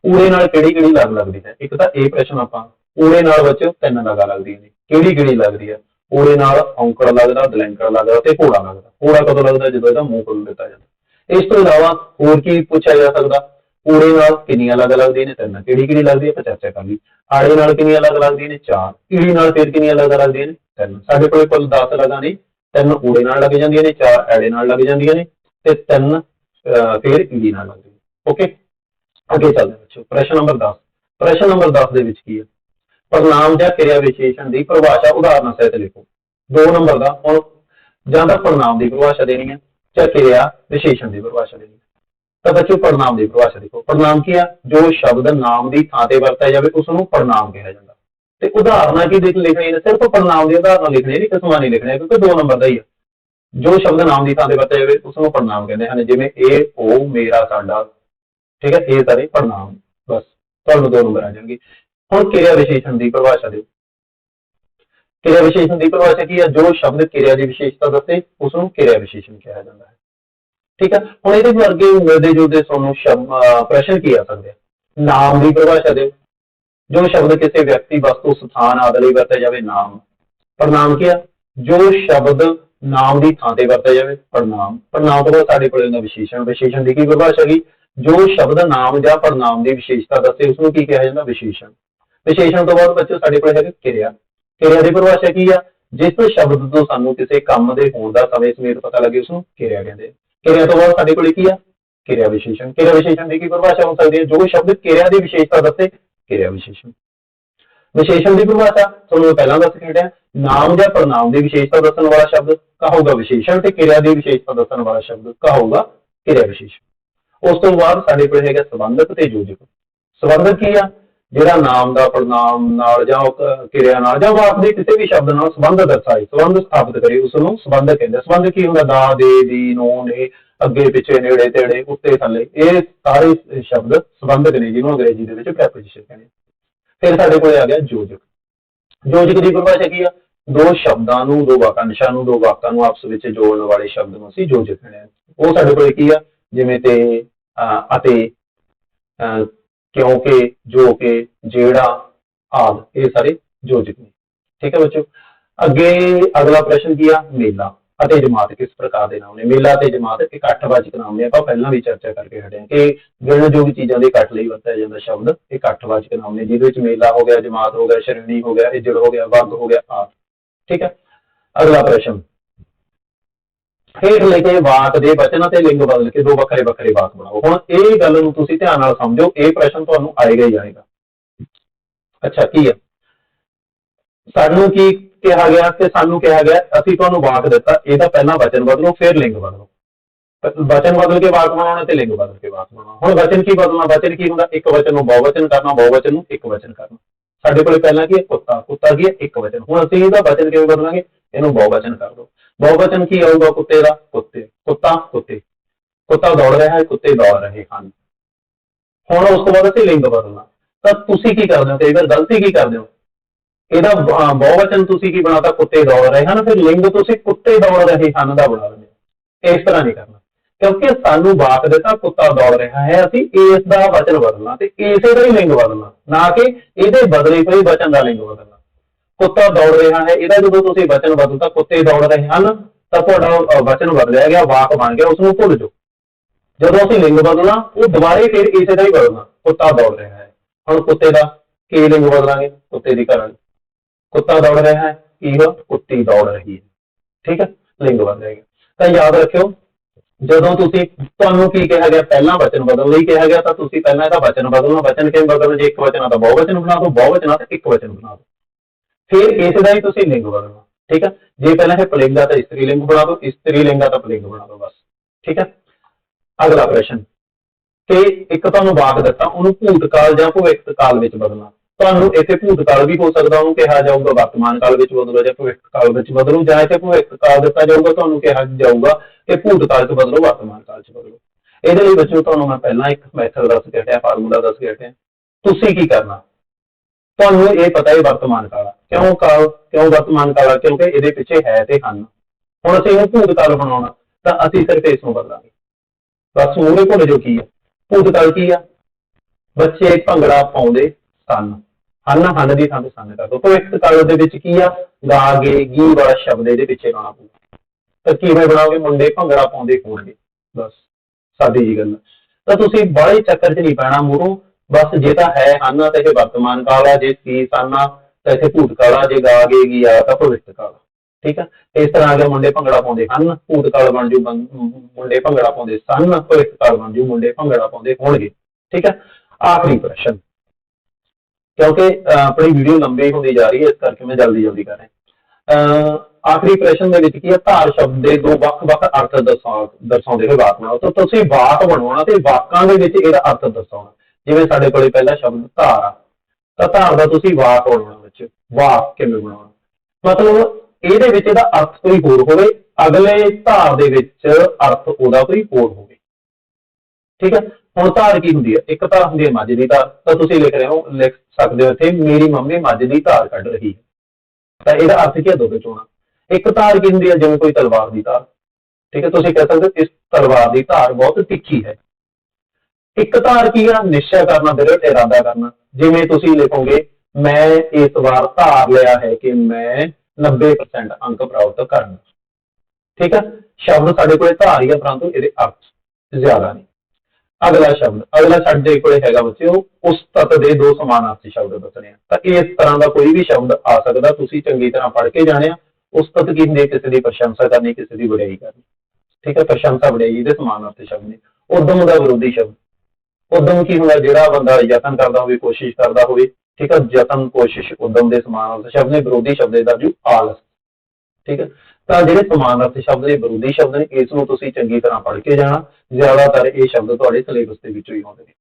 ਊੜੇ ਨਾਲ ਕਿਹੜੀ ਕਿਹੜੀ ਲੱਗ ਲੱਗਦੀ ਹੈ? ਇੱਕ ਤਾਂ ਇਹ ਪ੍ਰਸ਼ਨ ਆਪਾਂ, ਊੜੇ ਨਾਲ ਬੱਚੋ ਤਿੰਨ ਲਗਾ ਲੱਗਦੀਆਂ ਨੇ। ਕਿਹੜੀ ਕਿਹੜੀ ਲੱਗਦੀ ਹੈ? ਊੜੇ ਨਾਲ ਔਂਕੜ ਲੱਗਦਾ ਦਲੈਂਕੜ ਲੱਗਦਾ ਤੇ ਘੋੜਾ ਲੱਗਦਾ। ਘੋੜਾ ਕਦੋਂ ਲੱਗਦਾ? ਜਦੋਂ ਇਹਦਾ ਮੂੰਹ ਖੋਲ ਦਿੱਤਾ ਜਾਂਦਾ। ਇਸ ਤੋਂ ਇਲਾਵਾ ਹੋਰ ਕੀ ਪੁੱਛਿਆ ਜਾ ਸਕਦਾ? ਊੜੇ ਨਾਲ ਕਿੰਨੀਆਂ ਅਲੱਗ ਲੱਗਦੀਆਂ ਨੇ? ਤਿੰਨ। ਕਿਹੜੀ ਕਿਹੜੀ ਲੱਗਦੀ ਹੈ? ਆਪਾਂ ਚਰਚਾ ਕਰ ਲਈ। ਆੜੇ ਨਾਲ ਕਿੰਨੀਆਂ ਅਲੱਗ ਲੱਗਦੀਆਂ ਨੇ? ਚਾਰ। ਈੜੀ ਨਾਲ ਫਿਰ ਕਿੰਨੀਆਂ ਅਲੱਗ ਲੱਗਦੀਆਂ ਨੇ? ਤਿੰਨ। ਸਾਡੇ ਕੋਲ ਕੁੱਲ 10 ਲਗਾਂ ਨੇ। ਤਿੰਨ ਊੜੇ ਨਾਲ ਲੱਗ ਜਾਂਦੀਆਂ ਨੇ ਚਾਰ ਐੜੇ ਨਾਲ ਲੱਗ ਜਾਂਦੀਆਂ ਨੇ ਤੇ ਤਿੰਨ ਅਹ, ਫਿਰ ਈੜੀ ਨਾਲ ਲੱਗਦੀਆਂ ਓਕੇ ਅੱਗੇ ਚੱਲਦੇ ਹਾਂ ਬੱਚੋ ਪ੍ਰਸ਼ਨ ਨੰਬਰ 10 ਪ੍ਰਸ਼ਨ ਨੰਬਰ 10 ਦੇ ਵਿੱਚ ਕੀ ਹੈ? ਪੜਨਾਮ ਜਾਂ ਕਿਰਿਆ ਵਿਸ਼ੇਸ਼ਣ ਦੀ ਪਰਿਭਾਸ਼ਾ ਉਦਾਹਰਨਾਂ ਸਹਿਤ ਲਿਖੋ। 2 ਨੰਬਰ ਦਾ, ਹੁਣ ਜਾਂ ਤਾਂ ਪੜਨਾਮ ਦੀ ਪਰਿਭਾਸ਼ਾ ਦੇਣੀ ਹੈ, ਜਾਂ ਕਿਰਿਆ ਵਿਸ਼ੇਸ਼ਣ ਦੀ ਪਰਿਭਾਸ਼ਾ ਦੇਣੀ ਹੈ। ਤਾਂ ਬੱਚੋ ਪੜਨਾਮ ਦੀ ਪਰਿਭਾਸ਼ਾ ਦੇਖੋ। ਪੜਨਾਮ ਕੀ ਆ? ਜੋ ਸ਼ਬਦ ਨਾਮ ਦੀ ਥਾਂ ਤੇ ਵਰਤਿਆ ਜਾਵੇ ਉਸ ਨੂੰ ਪੜਨਾਮ ਕਿਹਾ ਜਾਂਦਾ। ਤੇ ਉਦਾਹਰਨਾਂ ਕੀ ਦੇਖ ਲਿਖਣੀ ਨੇ? ਸਿਰਫ ਪੜਨਾਮ ਦੀ ਉਦਾਹਰਨਾਂ ਲਿਖਣੀ ਨਹੀਂ ਕਿਸਮਾਂ ਨਹੀਂ ਲਿਖਣੇ, ਕਿਉਂਕਿ 2 ਨੰਬਰ ਦਾ ਹੀ ਆ। ਜੋ ਸ਼ਬਦ ਨਾਮ ਦੀ ਥਾਂ ਤੇ ਵਰਤਿਆ ਜਾਵੇ ਉਸ ਨੂੰ ਪੜਨਾਮ ਕਹਿੰਦੇ ਹਨ, ਜਿਵੇਂ, ਇਹ, ਉਹ, ਮੇਰਾ, ਸਾਡਾ। ਠੀਕ ਹੈ? ਇਹ ਸਾਰੇ ਪੜਨਾਮ ਬਸ, ਤੁਹਾਨੂੰ ਦੋ ਨੰਬਰ ਆ ਜਾਣਗੇ। ਹੁਣ ਕਿਰਿਆ ਵਿਸ਼ੇਸ਼ਣ ਦੀ ਪਰਿਭਾਸ਼ਾ ਦਿਓ। ਕਿਰਿਆ ਵਿਸ਼ੇਸ਼ਣ ਦੀ ਪਰਿਭਾਸ਼ਾ ਕੀ ਹੈ ਜੋ ਸ਼ਬਦ ਕਿਰਿਆ ਦੀ ਵਿਸ਼ੇਸ਼ਤਾ ਦੱਸੇ ਉਸ ਨੂੰ ਕਿਰਿਆ ਵਿਸ਼ੇਸ਼ਣ ਕਿਹਾ ਜਾਂਦਾ ਹੈ। ਠੀਕ ਹੈ ਹੁਣ ਇਹਦੇ ਵਰਗੇ ਮਿਲਦੇ ਜੁਲਦੇ ਤੁਹਾਨੂੰ ਸ਼ਬਦ ਪ੍ਰਸ਼ਨ ਕੀ ਆ ਸਕਦੇ ਆ? ਨਾਮ ਦੀ ਪਰਿਭਾਸ਼ਾ ਦਿਓ ਜੋ ਸ਼ਬਦ ਕਿਸੇ ਵਿਅਕਤੀ ਵਸਤੂ, ਸਥਾਨ ਆਦਿ ਲਈ ਵਰਤਿਆ ਜਾਵੇ, ਨਾਮ। ਪੜਨਾਮ ਕੀ ਆ? ਜੋ ਸ਼ਬਦ ਨਾਮ ਦੀ ਥਾਂ ਤੇ ਵਰਤਿਆ ਜਾਵੇ ਪੜਨਾਮ ਪੜਨਾਮ ਤੋਂ ਬਾਅਦ ਸਾਡੇ ਕੋਲ ਹੁੰਦਾ ਵਿਸ਼ੇਸ਼ਣ ਵਿਸ਼ੇਸ਼ਣ ਦੀ ਕੀ ਪਰਿਭਾਸ਼ਾ ਗਈ? ਜੋ ਸ਼ਬਦ ਨਾਮ ਜਾਂ ਪੜਨਾਮ ਦੀ ਵਿਸ਼ੇਸ਼ਤਾ ਦੱਸੇ ਉਸ ਨੂੰ ਕੀ ਕਿਹਾ ਜਾਂਦਾ? ਵਿਸ਼ੇਸ਼ਣ। ਵਿਸ਼ੇਸ਼ਣ ਤੋਂ ਬਾਅਦ ਬੱਚੇ ਸਾਡੇ ਕੋਲ ਹੈਗਾ ਕਿਰਿਆ। ਕਿਰਿਆ ਦੀ ਪਰਿਭਾਸ਼ਾ ਕੀ ਆ। ਜਿਸ ਸ਼ਬਦ ਤੋਂ ਸਾਨੂੰ ਕਿਸੇ ਕੰਮ ਦੇ ਹੋਣ ਦਾ ਸਮੇਂ ਸਮੇਤ ਪਤਾ ਲੱਗੇ ਉਸ ਨੂੰ ਕਿਰਿਆ ਕਹਿੰਦੇ ਆ। ਕਿਰਿਆ ਤੋਂ ਬਾਅਦ ਸਾਡੇ ਕੋਲ ਕੀ ਆ? ਕਿਰਿਆ ਵਿਸ਼ੇਸ਼ਣ। ਕਿਰਿਆ ਵਿਸ਼ੇਸ਼ਣ ਦੀ ਕੀ ਪਰਿਭਾਸ਼ਾ ਹੋ ਸਕਦੀ ਹੈ ਜੋ ਸ਼ਬਦ ਕਿਰਿਆ ਦੀ ਵਿਸ਼ੇਸ਼ਤਾ ਦੱਸੇ ਕਿਰਿਆ ਵਿਸ਼ੇਸ਼ਣ। ਵਿਸ਼ੇਸ਼ਣ ਦੀ ਪਰਿਭਾਸ਼ਾ ਤੁਹਾਨੂੰ ਮੈਂ ਪਹਿਲਾਂ ਦੱਸ ਕੇ ਹਟਿਆ, ਨਾਮ ਜਾਂ ਪੜਨਾਮ ਦੀ ਵਿਸ਼ੇਸ਼ਤਾ ਦੱਸਣ ਵਾਲਾ ਸ਼ਬਦ ਕਹੂਗਾ ਵਿਸ਼ੇਸ਼ਣ ਤੇ ਕਿਰਿਆ ਦੀ ਵਿਸ਼ੇਸ਼ਤਾ ਦੱਸਣ ਵਾਲਾ ਸ਼ਬਦ ਕਹੂਗਾ ਕਿਰਿਆ ਵਿਸ਼ੇਸ਼ਣ। ਉਸ ਤੋਂ ਬਾਅਦ ਸਾਡੇ ਕੋਲ ਹੈਗਾ ਸੰਬੰਧਕ ਤੇ ਯੋਜਕ। ਸੰਬੰਧਕ ਕੀ ਆ? ਜਿਹੜਾ ਨਾਮ ਦਾ ਪੜਨਾਮ ਨਾਲ ਜਾਂ ਕਿਰਿਆ ਨਾਲ ਜਾਂ ਵਾਕ ਕਿਸੇ ਵੀ ਸ਼ਬਦ ਨਾਲ ਸੰਬੰਧ ਦਰਸਾਏ ਸੰਬੰਧ ਸਥਾਪਿਤ ਕਰੇ ਉਸ ਨੂੰ ਸੰਬੰਧਕ ਕਹਿੰਦੇ ਸੰਬੰਧ ਕੀ ਹੁੰਦਾ? ਦਾ ਦੇ ਦੀ ਨੋ ਨੇ ਅੱਗੇ ਪਿੱਛੇ ਨੇੜੇ ਤੇੜੇ ਉੱਤੇ ਥੱਲੇ। ਇਹ ਸਾਰੇ ਸ਼ਬਦ ਸੰਬੰਧਕ ਨੇ ਜਿਹਨੂੰ ਅੰਗਰੇਜ਼ੀ ਦੇ ਵਿੱਚ ਪ੍ਰੈਪੋਜੀਸ਼ਨ ਕਹਿੰਦੇ ਆ। ਫਿਰ ਸਾਡੇ ਕੋਲੇ ਆ ਗਿਆ ਯੋਜਕ। ਯੋਜਕ ਦੀ ਪਰਿਭਾਸ਼ਾ ਕੀ ਆ? ਦੋ ਸ਼ਬਦਾਂ ਨੂੰ ਦੋ ਵਾਕਾਂਸ਼ਾਂ ਨੂੰ ਦੋ ਵਾਕਾਂ ਨੂੰ ਆਪਸ ਵਿੱਚ ਜੋੜਨ ਵਾਲੇ ਸ਼ਬਦ ਨੂੰ ਅਸੀਂ ਯੋਜਕ ਕਹਿੰਦੇ ਆ। ਉਹ ਸਾਡੇ ਕੋਲੇ ਕੀ ਆ? ਜਿਵੇਂ ਤੇ ਅਹ, ਅਤੇ ਅਹ, ਕਿਉਂਕਿ ਜੋ ਕਿ ਜਿਹੜਾ ਆਦ, ਇਹ ਸਾਰੇ ਯੋਜਕ ਨੇ। ਠੀਕ ਹੈ ਬੱਚੋ? ਅੱਗੇ ਅਗਲਾ ਪ੍ਰਸ਼ਨ ਕੀ ਆ? ਮੇਲਾ। ਅਤੇ ਜਮਾਤ ਕਿਸ ਪ੍ਰਕਾਰ ਦੇ ਨਾਮ ਨੇ? ਮੇਲਾ ਤੇ ਜਮਾਤ ਇਕੱਠ ਵਾਚਕ ਨਾਮ ਨੇ। ਆਪਾਂ ਪਹਿਲਾਂ ਵੀ ਚਰਚਾ ਕਰਕੇ ਹਟੇ ਹਾਂ ਕਿ ਗਿਣਨਯੋਗ ਚੀਜ਼ਾਂ ਦੇ ਇਕੱਠ ਲਈ ਵਰਤਿਆ ਜਾਂਦਾ ਸ਼ਬਦ ਇਕੱਠ ਵਾਚਕ ਨਾਮ ਨੇ, ਜਿਹਦੇ ਵਿੱਚ ਮੇਲਾ ਹੋ ਗਿਆ, ਜਮਾਤ ਹੋ ਗਿਆ, ਸ਼੍ਰੇਣੀ ਹੋ ਗਿਆ, ਇੱਜੜ ਹੋ ਗਿਆ ਵਰਗ ਹੋ ਗਿਆ, ਆਦਿ। ਠੀਕ ਹੈ? ਅਗਲਾ ਪ੍ਰਸ਼ਨ। ਹੇਠ ਲਿਖੇ ਵਾਕ ਦੇ ਵਚਨ ਅਤੇ ਲਿੰਗ ਬਦਲ ਕੇ ਦੋ ਵੱਖਰੇ ਵੱਖਰੇ ਵਾਕ ਬਣਾਓ। ਹੁਣ ਇਹ ਗੱਲ ਨੂੰ ਤੁਸੀਂ ਧਿਆਨ ਨਾਲ ਸਮਝੋ, ਇਹ ਪ੍ਰਸ਼ਨ ਤੁਹਾਨੂੰ ਆਏਗਾ ਹੀ ਆਏਗਾ। ਅੱਛਾ, ਕੀ ਹੈ? ਸਾਨੂੰ ਕੀ ਕਿਹਾ ਗਿਆ ਤੇ ਸਾਨੂੰ ਕਿਹਾ ਗਿਆ, ਅਸੀਂ ਤੁਹਾਨੂੰ ਵਾਕ ਦਿੱਤਾ ਇਹਦਾ ਪਹਿਲਾਂ ਵਚਨ ਬਦਲੋ, ਫਿਰ ਲਿੰਗ ਬਦਲੋ। ਵਚਨ ਬਦਲ ਕੇ ਵਾਕ ਬਣਾਉਣਾ ਤੇ ਲਿੰਗ ਬਦਲ ਕੇ ਵਾਕ ਬਣਾਉਣਾ। ਹੁਣ ਵਚਨ ਕੀ ਬਦਲਣਾ? ਵਚਨ ਕੀ ਹੁੰਦਾ? ਇੱਕ ਵਚਨ ਨੂੰ ਬਹੁਵਚਨ ਕਰਨਾ, ਬਹੁਵਚਨ ਨੂੰ ਇੱਕ ਵਚਨ ਕਰਨਾ। ਸਾਡੇ ਕੋਲੇ ਪਹਿਲਾਂ ਕੀ ਹੈ? ਕੁੱਤਾ। ਕੁੱਤਾ ਕੀ ਹੈ? ਇੱਕ ਵਚਨ ਹੁਣ ਅਸੀਂ ਇਹਦਾ ਵਚਨ ਕਿਵੇਂ ਬਦਲਾਂਗੇ? ਇਹਨੂੰ ਬਹੁਵਚਨ ਕਰ ਦਿਓ। ਬਹੁਵਚਨ ਕੀ ਆਊਗਾ ਕੁੱਤੇ ਦਾ? ਕੁੱਤੇ। ਕੁੱਤਾ ਕੁੱਤੇ। ਕੁੱਤਾ ਦੌੜ ਰਿਹਾ ਹੈ, ਕੁੱਤੇ ਦੌੜ ਰਹੇ ਹਨ। ਹੁਣ ਉਸ ਤੋਂ ਬਾਅਦ ਅਸੀਂ ਲਿੰਗ ਬਦਲਣਾ। ਤਾਂ ਤੁਸੀਂ ਕੀ ਕਰਦੇ ਹੋ? ਕਈ ਵਾਰ ਗਲਤੀ ਕੀ ਕਰਦੇ ਹੋ? ਇਹਦਾ ਬਹੁਵਚਨ ਤੁਸੀਂ ਕੀ ਬਣਾਤਾ ਕੁੱਤੇ ਦੌੜ ਰਹੇ ਹਨ, ਫਿਰ ਲਿੰਗ ਤੁਸੀਂ ਕੁੱਤੇ ਦੌੜ ਰਹੇ ਹਨ ਦਾ ਬਣਾ ਦਿੰਦੇ ਹੋ। ਇਸ ਤਰ੍ਹਾਂ ਨਹੀਂ ਕਰਨਾ। ਕਿਉਂਕਿ ਸਾਨੂੰ ਵਾਕ ਦਿੱਤਾ, ਕੁੱਤਾ ਦੌੜ ਰਿਹਾ ਹੈ, ਅਸੀਂ ਇਸ ਦਾ ਵਚਨ ਬਦਲਣਾ ਤੇ ਇਸੇ ਦਾ ਹੀ ਲਿੰਗ ਬਦਲਣਾ। ਨਾ ਕਿ ਇਹਦੇ ਬਦਲੇ ਕੋਈ ਵਚਨ ਦਾ ਲਿੰਗ ਬਦਲਣਾ। ਕੁੱਤਾ ਦੌੜ ਰਿਹਾ ਹੈ। ਇਹਦਾ ਜਦੋਂ ਤੁਸੀਂ ਵਚਨ ਬਦਲਤਾ ਕੁੱਤੇ ਦੌੜ ਰਹੇ ਹਨ, ਤਾਂ ਤੁਹਾਡਾ ਵਚਨ ਬਦਲਿਆ ਗਿਆ ਵਾਕ ਬਣ ਗਿਆ ਉਸ ਨੂੰ ਭੁੱਲ ਜਾਓ। ਜਦੋਂ ਅਸੀਂ ਲਿੰਗ ਬਦਲਣਾ, ਉਹ ਦੁਬਾਰੇ ਫਿਰ ਕਿਸੇ ਦਾ ਹੀ ਬਦਲਣਾ। ਕੁੱਤਾ ਦੌੜ ਰਿਹਾ ਹੈ। ਹੁਣ ਕੁੱਤੇ ਦਾ ਕੀ ਲਿੰਗ ਬਦਲਾਂਗੇ? ਕੁੱਤੇ ਦੀ ਕਰਾਂਗੇ ਕੁੱਤਾ ਦੌੜ ਰਿਹਾ ਹੈ, ਕੀ ਹੋ ਕੁੱਤੀ ਦੌੜ ਰਹੀ ਹੈ। ਠੀਕ ਹੈ? ਲਿੰਗ ਬਦਲ ਗਿਆ ਤਾਂ ਯਾਦ ਰੱਖਿਓ, ਜਦੋਂ ਤੁਸੀਂ, ਤੁਹਾਨੂੰ ਕੀ ਕਿਹਾ ਗਿਆ? ਪਹਿਲਾਂ ਵਚਨ ਬਦਲਣ ਲਈ ਕਿਹਾ ਗਿਆ, ਤਾਂ ਤੁਸੀਂ ਪਹਿਲਾਂ ਇਹਦਾ ਵਚਨ ਬਦਲਣਾ। ਵਚਨ ਕਿਵੇਂ ਬਦਲਣਾ? ਜੇ ਇੱਕ ਵਚਨ ਆ ਤਾਂ ਬਹੁਵਚਨ ਬਣਾ ਦਿਓ, ਬਹੁਵਚਨ ਆ ਤਾਂ ਇੱਕ ਵਚਨ ਬਣਾ ਦਿਓ। ਫਿਰ ਇਸ ਦਾ ਹੀ ਤੁਸੀਂ ਲਿੰਗ ਬਦਲਣਾ ਠੀਕ ਹੈ ਜੇ ਪਹਿਲਾਂ ਇਹ ਪੁਲਿੰਗ ਆ ਤਾਂ ਇਸਤਰੀ ਲਿੰਗ ਬਣਾ ਦਿਓ ਇਸਤਰੀ ਲਿੰਗ ਆ ਤਾਂ ਪੁਲਿੰਗ ਬਣਾ ਦਿਓ ਬਸ, ਠੀਕ ਹੈ ਅਗਲਾ ਪ੍ਰਸ਼ਨ ਕਿ ਇੱਕ ਤੁਹਾਨੂੰ ਵਾਕ ਦਿੱਤਾ, ਉਹਨੂੰ ਭੂਤਕਾਲ ਜਾਂ ਭਵਿੱਖਕਾਲ ਵਿੱਚ ਬਦਲਣਾ। ਤੁਹਾਨੂੰ ਇੱਥੇ ਭੂਤਕਾਲ ਵੀ ਹੋ ਸਕਦਾ, ਉਹਨੂੰ ਕਿਹਾ ਜਾਊਗਾ, ਵਰਤਮਾਨ ਕਾਲ ਵਿੱਚ ਬਦਲੋ ਜਾਂ ਭਵਿੱਖਕਾਲ ਵਿੱਚ ਬਦਲੋ, ਜਾਂ ਇੱਥੇ ਭਵਿੱਖਕਾਲ ਦਿੱਤਾ ਜਾਊਗਾ, ਤੁਹਾਨੂੰ ਕਿਹਾ ਜਾਊਗਾ ਕਿ ਭੂਤਕਾਲ 'ਚ ਬਦਲੋ, ਵਰਤਮਾਨ ਕਾਲ 'ਚ ਬਦਲੋ। ਇਹਦੇ ਲਈ ਬੱਚਿਓ, ਤੁਹਾਨੂੰ ਮੈਂ ਪਹਿਲਾਂ ਇੱਕ ਮੈਥਡ ਦੱਸ ਕੇ ਹਟਿਆ ਫਾਰਮੂਲਾ ਦੱਸ ਕੇ ਹਟਿਆ। ਤੁਸੀਂ ਕੀ ਕਰਨਾ? ਤੁਹਾਨੂੰ ਇਹ ਪਤਾ ਹੈ ਵਰਤਮਾਨ ਕਾਲ ਆ। ਕਿਉਂ ਕਾਲ, ਕਿਉਂ ਵਰਤਮਾਨ ਕਾਲ ਆ? ਕਿਉਂਕਿ ਇਹਦੇ ਪਿੱਛੇ ਹੈ ਤੇ ਹਨ। ਹੁਣ ਅਸੀਂ ਇਹਨੂੰ ਭੂਤਕਾਲ ਬਣਾਉਣਾ, ਤਾਂ ਅਸੀਂ ਸਿਰਫ ਇਸ ਨੂੰ ਬਦਲਾਂਗੇ। ਬਸ ਮੂਹਰੇ ਭੁੱਲ ਜੋ ਕੀ ਹੈ ਭੂਤਕਾਲ ਕੀ ਆ? ਬੱਚੇ ਭੰਗੜਾ ਪਾਉਂਦੇ ਸਨ। ਹਨ ਹਨ ਦੀ ਥਾਂ ਤੇ ਸਨ ਕਰ ਦੋ ਭਵਿੱਖ ਕਾਲ ਦੇ ਵਿੱਚ ਕੀ ਆ? ਗਾ, ਗੇ, ਗੀ ਵਾਲਾ ਸ਼ਬਦ ਇਹਦੇ ਪਿੱਛੇ ਲਾਉਣਾ ਪਊ। ਤਾਂ ਕਿਵੇਂ ਬਣਾਓਗੇ? ਮੁੰਡੇ ਭੰਗੜਾ ਪਾਉਂਦੇ ਹੋਣਗੇ। ਬਸ ਸਾਦੀ ਜੀ ਗੱਲ ਆ। ਤਾਂ ਤੁਸੀਂ ਬਾਹਲੇ ਚੱਕਰ 'ਚ ਨਹੀਂ ਪੈਣਾ ਮੂਹਰੋਂ ਬਸ ਜੇ ਤਾਂ ਹੈ ਹਨ ਤਾਂ ਇਹ ਵਰਤਮਾਨ ਕਾਲ ਆ, ਜੇ ਸੀ ਸਨ ਆ ਤਾਂ ਇੱਥੇ ਭੂਤਕਾਲ ਆ ਜੇ ਗਾ ਗੇ ਗੀ ਆ ਤਾਂ ਭਵਿੱਖ ਕਾਲਾ। ਠੀਕ ਆ? ਇਸ ਤਰ੍ਹਾਂ ਅਗਰ ਮੁੰਡੇ ਭੰਗੜਾ ਪਾਉਂਦੇ ਹਨ ਭੂਤ ਕਾਲ ਬਣ ਜੂ ਮੁੰਡੇ ਭੰਗੜਾ ਪਾਉਂਦੇ ਸਨ ਭਵਿੱਖ ਕਾਲ ਬਣ ਜੂ ਮੁੰਡੇ ਭੰਗੜਾ ਪਾਉਂਦੇ ਹੋਣਗੇ। ਠੀਕ ਆ? ਆਖਰੀ ਪ੍ਰਸ਼ਨ। ਕਿਉਂਕਿ ਆਪਣੀ ਵੀਡੀਓ ਲੰਬੀ ਹੁੰਦੀ ਜਾ ਰਹੀ ਹੈ ਇਸ ਕਰਕੇ ਮੈਂ ਜਲਦੀ ਜਲਦੀ ਕਰ ਰਿਹਾ। ਅਹ, ਆਖਰੀ ਪ੍ਰਸ਼ਨ ਦੇ ਵਿੱਚ ਕੀ ਹੈ ਧਾਰ ਸ਼ਬਦ ਦੇ ਦੋ ਵੱਖ-ਵੱਖ ਅਰਥ ਦਰਸਾ ਦਰਸਾਉਂਦੇ ਹੋਏ ਵਾਕ ਬਣਾਓ ਤਾਂ ਤੁਸੀਂ ਵਾਕ ਬਣਾਉਣਾ ਤੇ ਵਾਕਾਂ ਦੇ ਵਿੱਚ ਇਹਦਾ ਅਰਥ ਦਰਸਾਉਣਾ। ਜਿਵੇਂ ਸਾਡੇ ਕੋਲੇ ਪਹਿਲਾ ਸ਼ਬਦ ਧਾਰ ਆ। ਤਾਂ ਧਾਰ ਦਾ ਤੁਸੀਂ ਵਾਕ ਬਣਾਉਣਾ। ਵਾਕ ਕਿਵੇਂ ਬਣਾਉਣਾ? ਮਤਲਬ ਇਹਦੇ ਵਿੱਚ ਇਹਦਾ ਅਰਥ ਕੋਈ ਹੋਰ ਹੋਵੇ, ਅਗਲੇ ਧਾਰ ਦੇ ਵਿੱਚ ਅਰਥ ਉਹਦਾ ਕੋਈ ਹੋਰ ਹੋਵੇ। ਠੀਕ ਹੈ ਹੁਣ ਧਾਰ ਕੀ ਹੁੰਦੀ ਹੈ ਇੱਕ ਧਾਰ ਹੁੰਦੀ ਹੈ ਮੱਝ ਦੀ ਧਾਰ। ਤਾਂ ਤੁਸੀਂ ਲਿਖ ਰਹੇ ਹੋ, ਲਿਖ ਸਕਦੇ ਹੋ ਇੱਥੇ, ਮੇਰੀ ਮੰਮੀ ਮੱਝ ਦੀ ਧਾਰ ਕੱਢ ਰਹੀ ਹੈ। ਤਾਂ ਇਹਦਾ ਅਰਥ ਕੀ ਹੈ ਦੋਵੇਂ ਚੋਣਾ ਇੱਕ ਧਾਰ ਕੀ ਹੁੰਦੀ ਹੈ ਜਿਵੇਂ ਕੋਈ ਤਲਵਾਰ ਦੀ ਧਾਰ। ਠੀਕ ਹੈ ਤੁਸੀਂ ਕਹਿ ਸਕਦੇ ਹੋ, ਇਸ ਤਲਵਾਰ ਦੀ ਧਾਰ ਬਹੁਤ ਤਿੱਖੀ ਹੈ। ਇੱਕ ਧਾਰ ਕੀ ਆ? ਨਿਸ਼ਚੈ ਕਰਨਾ ਦ੍ਰਿੜ ਇਰਾਦਾ ਕਰਨਾ। ਜਿਵੇਂ ਤੁਸੀਂ ਲਿਖੋਗੇ ਮੈਂ ਇਸ ਵਾਰ ਧਾਰ ਲਿਆ ਹੈ ਕਿ ਮੈਂ 90% ਅੰਕ ਪ੍ਰਾਪਤ ਕਰਨਾ। ਠੀਕ ਹੈ ਸ਼ਬਦ ਸਾਡੇ ਕੋਲੇ ਧਾਰ ਹੀ ਆ, ਪਰੰਤੂ ਇਹਦੇ ਅਰਥ ਜ਼ਿਆਦਾ ਨਹੀਂ ਅਗਲਾ ਸ਼ਬਦ, ਅਗਲਾ ਸਾਡੇ ਕੋਲੇ ਹੈਗਾ ਬੱਚਿਓ, ਉਸ ਦੇ ਦੋ ਸਮਾਨ ਅਰਥ ਸ਼ਬਦ ਦੱਸਣੇ ਆ। ਤਾਂ ਇਸ ਤਰ੍ਹਾਂ ਦਾ ਕੋਈ ਵੀ ਸ਼ਬਦ ਆ ਸਕਦਾ, ਤੁਸੀਂ ਚੰਗੀ ਤਰ੍ਹਾਂ ਪੜ੍ਹ ਕੇ ਜਾਣਿਆ ਉਸ ਤਤ ਕੀ ਹੁੰਦੀ ਕਿਸੇ ਦੀ ਪ੍ਰਸ਼ੰਸਾ ਕਰਨੀ, ਕਿਸੇ ਦੀ ਬੁਰਾਈ ਕਰਨੀ। ਠੀਕ ਹੈ ਪ੍ਰਸ਼ੰਸਾ ਬੁਰਾਈ ਦੇ ਸਮਾਨ ਅਰਥ ਸ਼ਬਦ ਨੇ। ਉਦਮ ਦਾ ਵਿਰੋਧੀ ਸ਼ਬਦ। ਉਦਮ ਕੀ ਹੁੰਦਾ? ਜਿਹੜਾ ਬੰਦਾ ਯਤਨ ਕਰਦਾ ਹੋਵੇ, ਕੋਸ਼ਿਸ਼ ਕਰਦਾ ਹੋਵੇ ਠੀਕ ਹੈ ਯਤਨ ਕੋਸ਼ਿਸ਼ ਉਦਮ ਦੇ ਸਮਾਨ ਅਰਥ ਸ਼ਬਦ ਨੇ ਵਿਰੋਧੀ ਸ਼ਬਦ ਦਾ ਜੂ ਆਲਸ ਠੀਕ ਹੈ ਤਾਂ ਜਿਹੜੇ ਸਮਾਨ ਅਰਥ ਸ਼ਬਦ ਨੇ ਵਿਰੋਧੀ ਸ਼ਬਦ ਨੇ ਇਸ ਨੂੰ ਤੁਸੀਂ ਚੰਗੀ ਤਰ੍ਹਾਂ ਪੜ੍ਹ ਕੇ ਜਾਣਾ ਜ਼ਿਆਦਾਤਰ ਇਹ ਸ਼ਬਦ ਤੁਹਾਡੇ ਸਿਲੇਬਸ ਦੇ ਵਿੱਚੋਂ ਹੀ ਆਉਂਦੇ ਨੇ।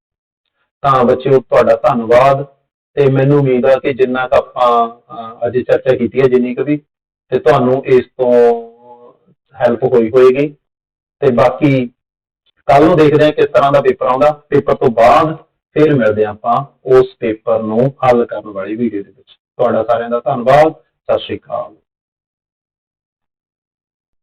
ਤਾਂ ਬੱਚਿਓ ਤੁਹਾਡਾ ਧੰਨਵਾਦ ਤੇ ਮੈਨੂੰ ਉਮੀਦ ਆ ਕਿ ਜਿੰਨਾ ਕੁ ਆਪਾਂ ਅਹ, ਅੱਜ ਚਰਚਾ ਕੀਤੀ ਹੈ ਜਿੰਨੀ ਕੁ ਵੀ ਤੇ ਤੁਹਾਨੂੰ ਇਸ ਤੋਂ ਹੈਲਪ ਹੋਈ ਹੋਏਗੀ। ਤੇ ਬਾਕੀ ਕੱਲ ਨੂੰ ਦੇਖਦੇ ਹਾਂ ਕਿਸ ਤਰ੍ਹਾਂ ਦਾ ਪੇਪਰ ਆਉਂਦਾ। ਪੇਪਰ ਤੋਂ ਬਾਅਦ ਫਿਰ ਮਿਲਦੇ ਹਾਂ ਆਪਾਂ ਉਸ ਪੇਪਰ ਨੂੰ ਹੱਲ ਕਰਨ ਵਾਲੀ ਵੀਡੀਓ ਦੇ ਵਿੱਚ। ਤੁਹਾਡਾ ਸਾਰਿਆਂ ਦਾ ਧੰਨਵਾਦ। ਸਤਿ ਸ਼੍ਰੀ ਅਕਾਲ।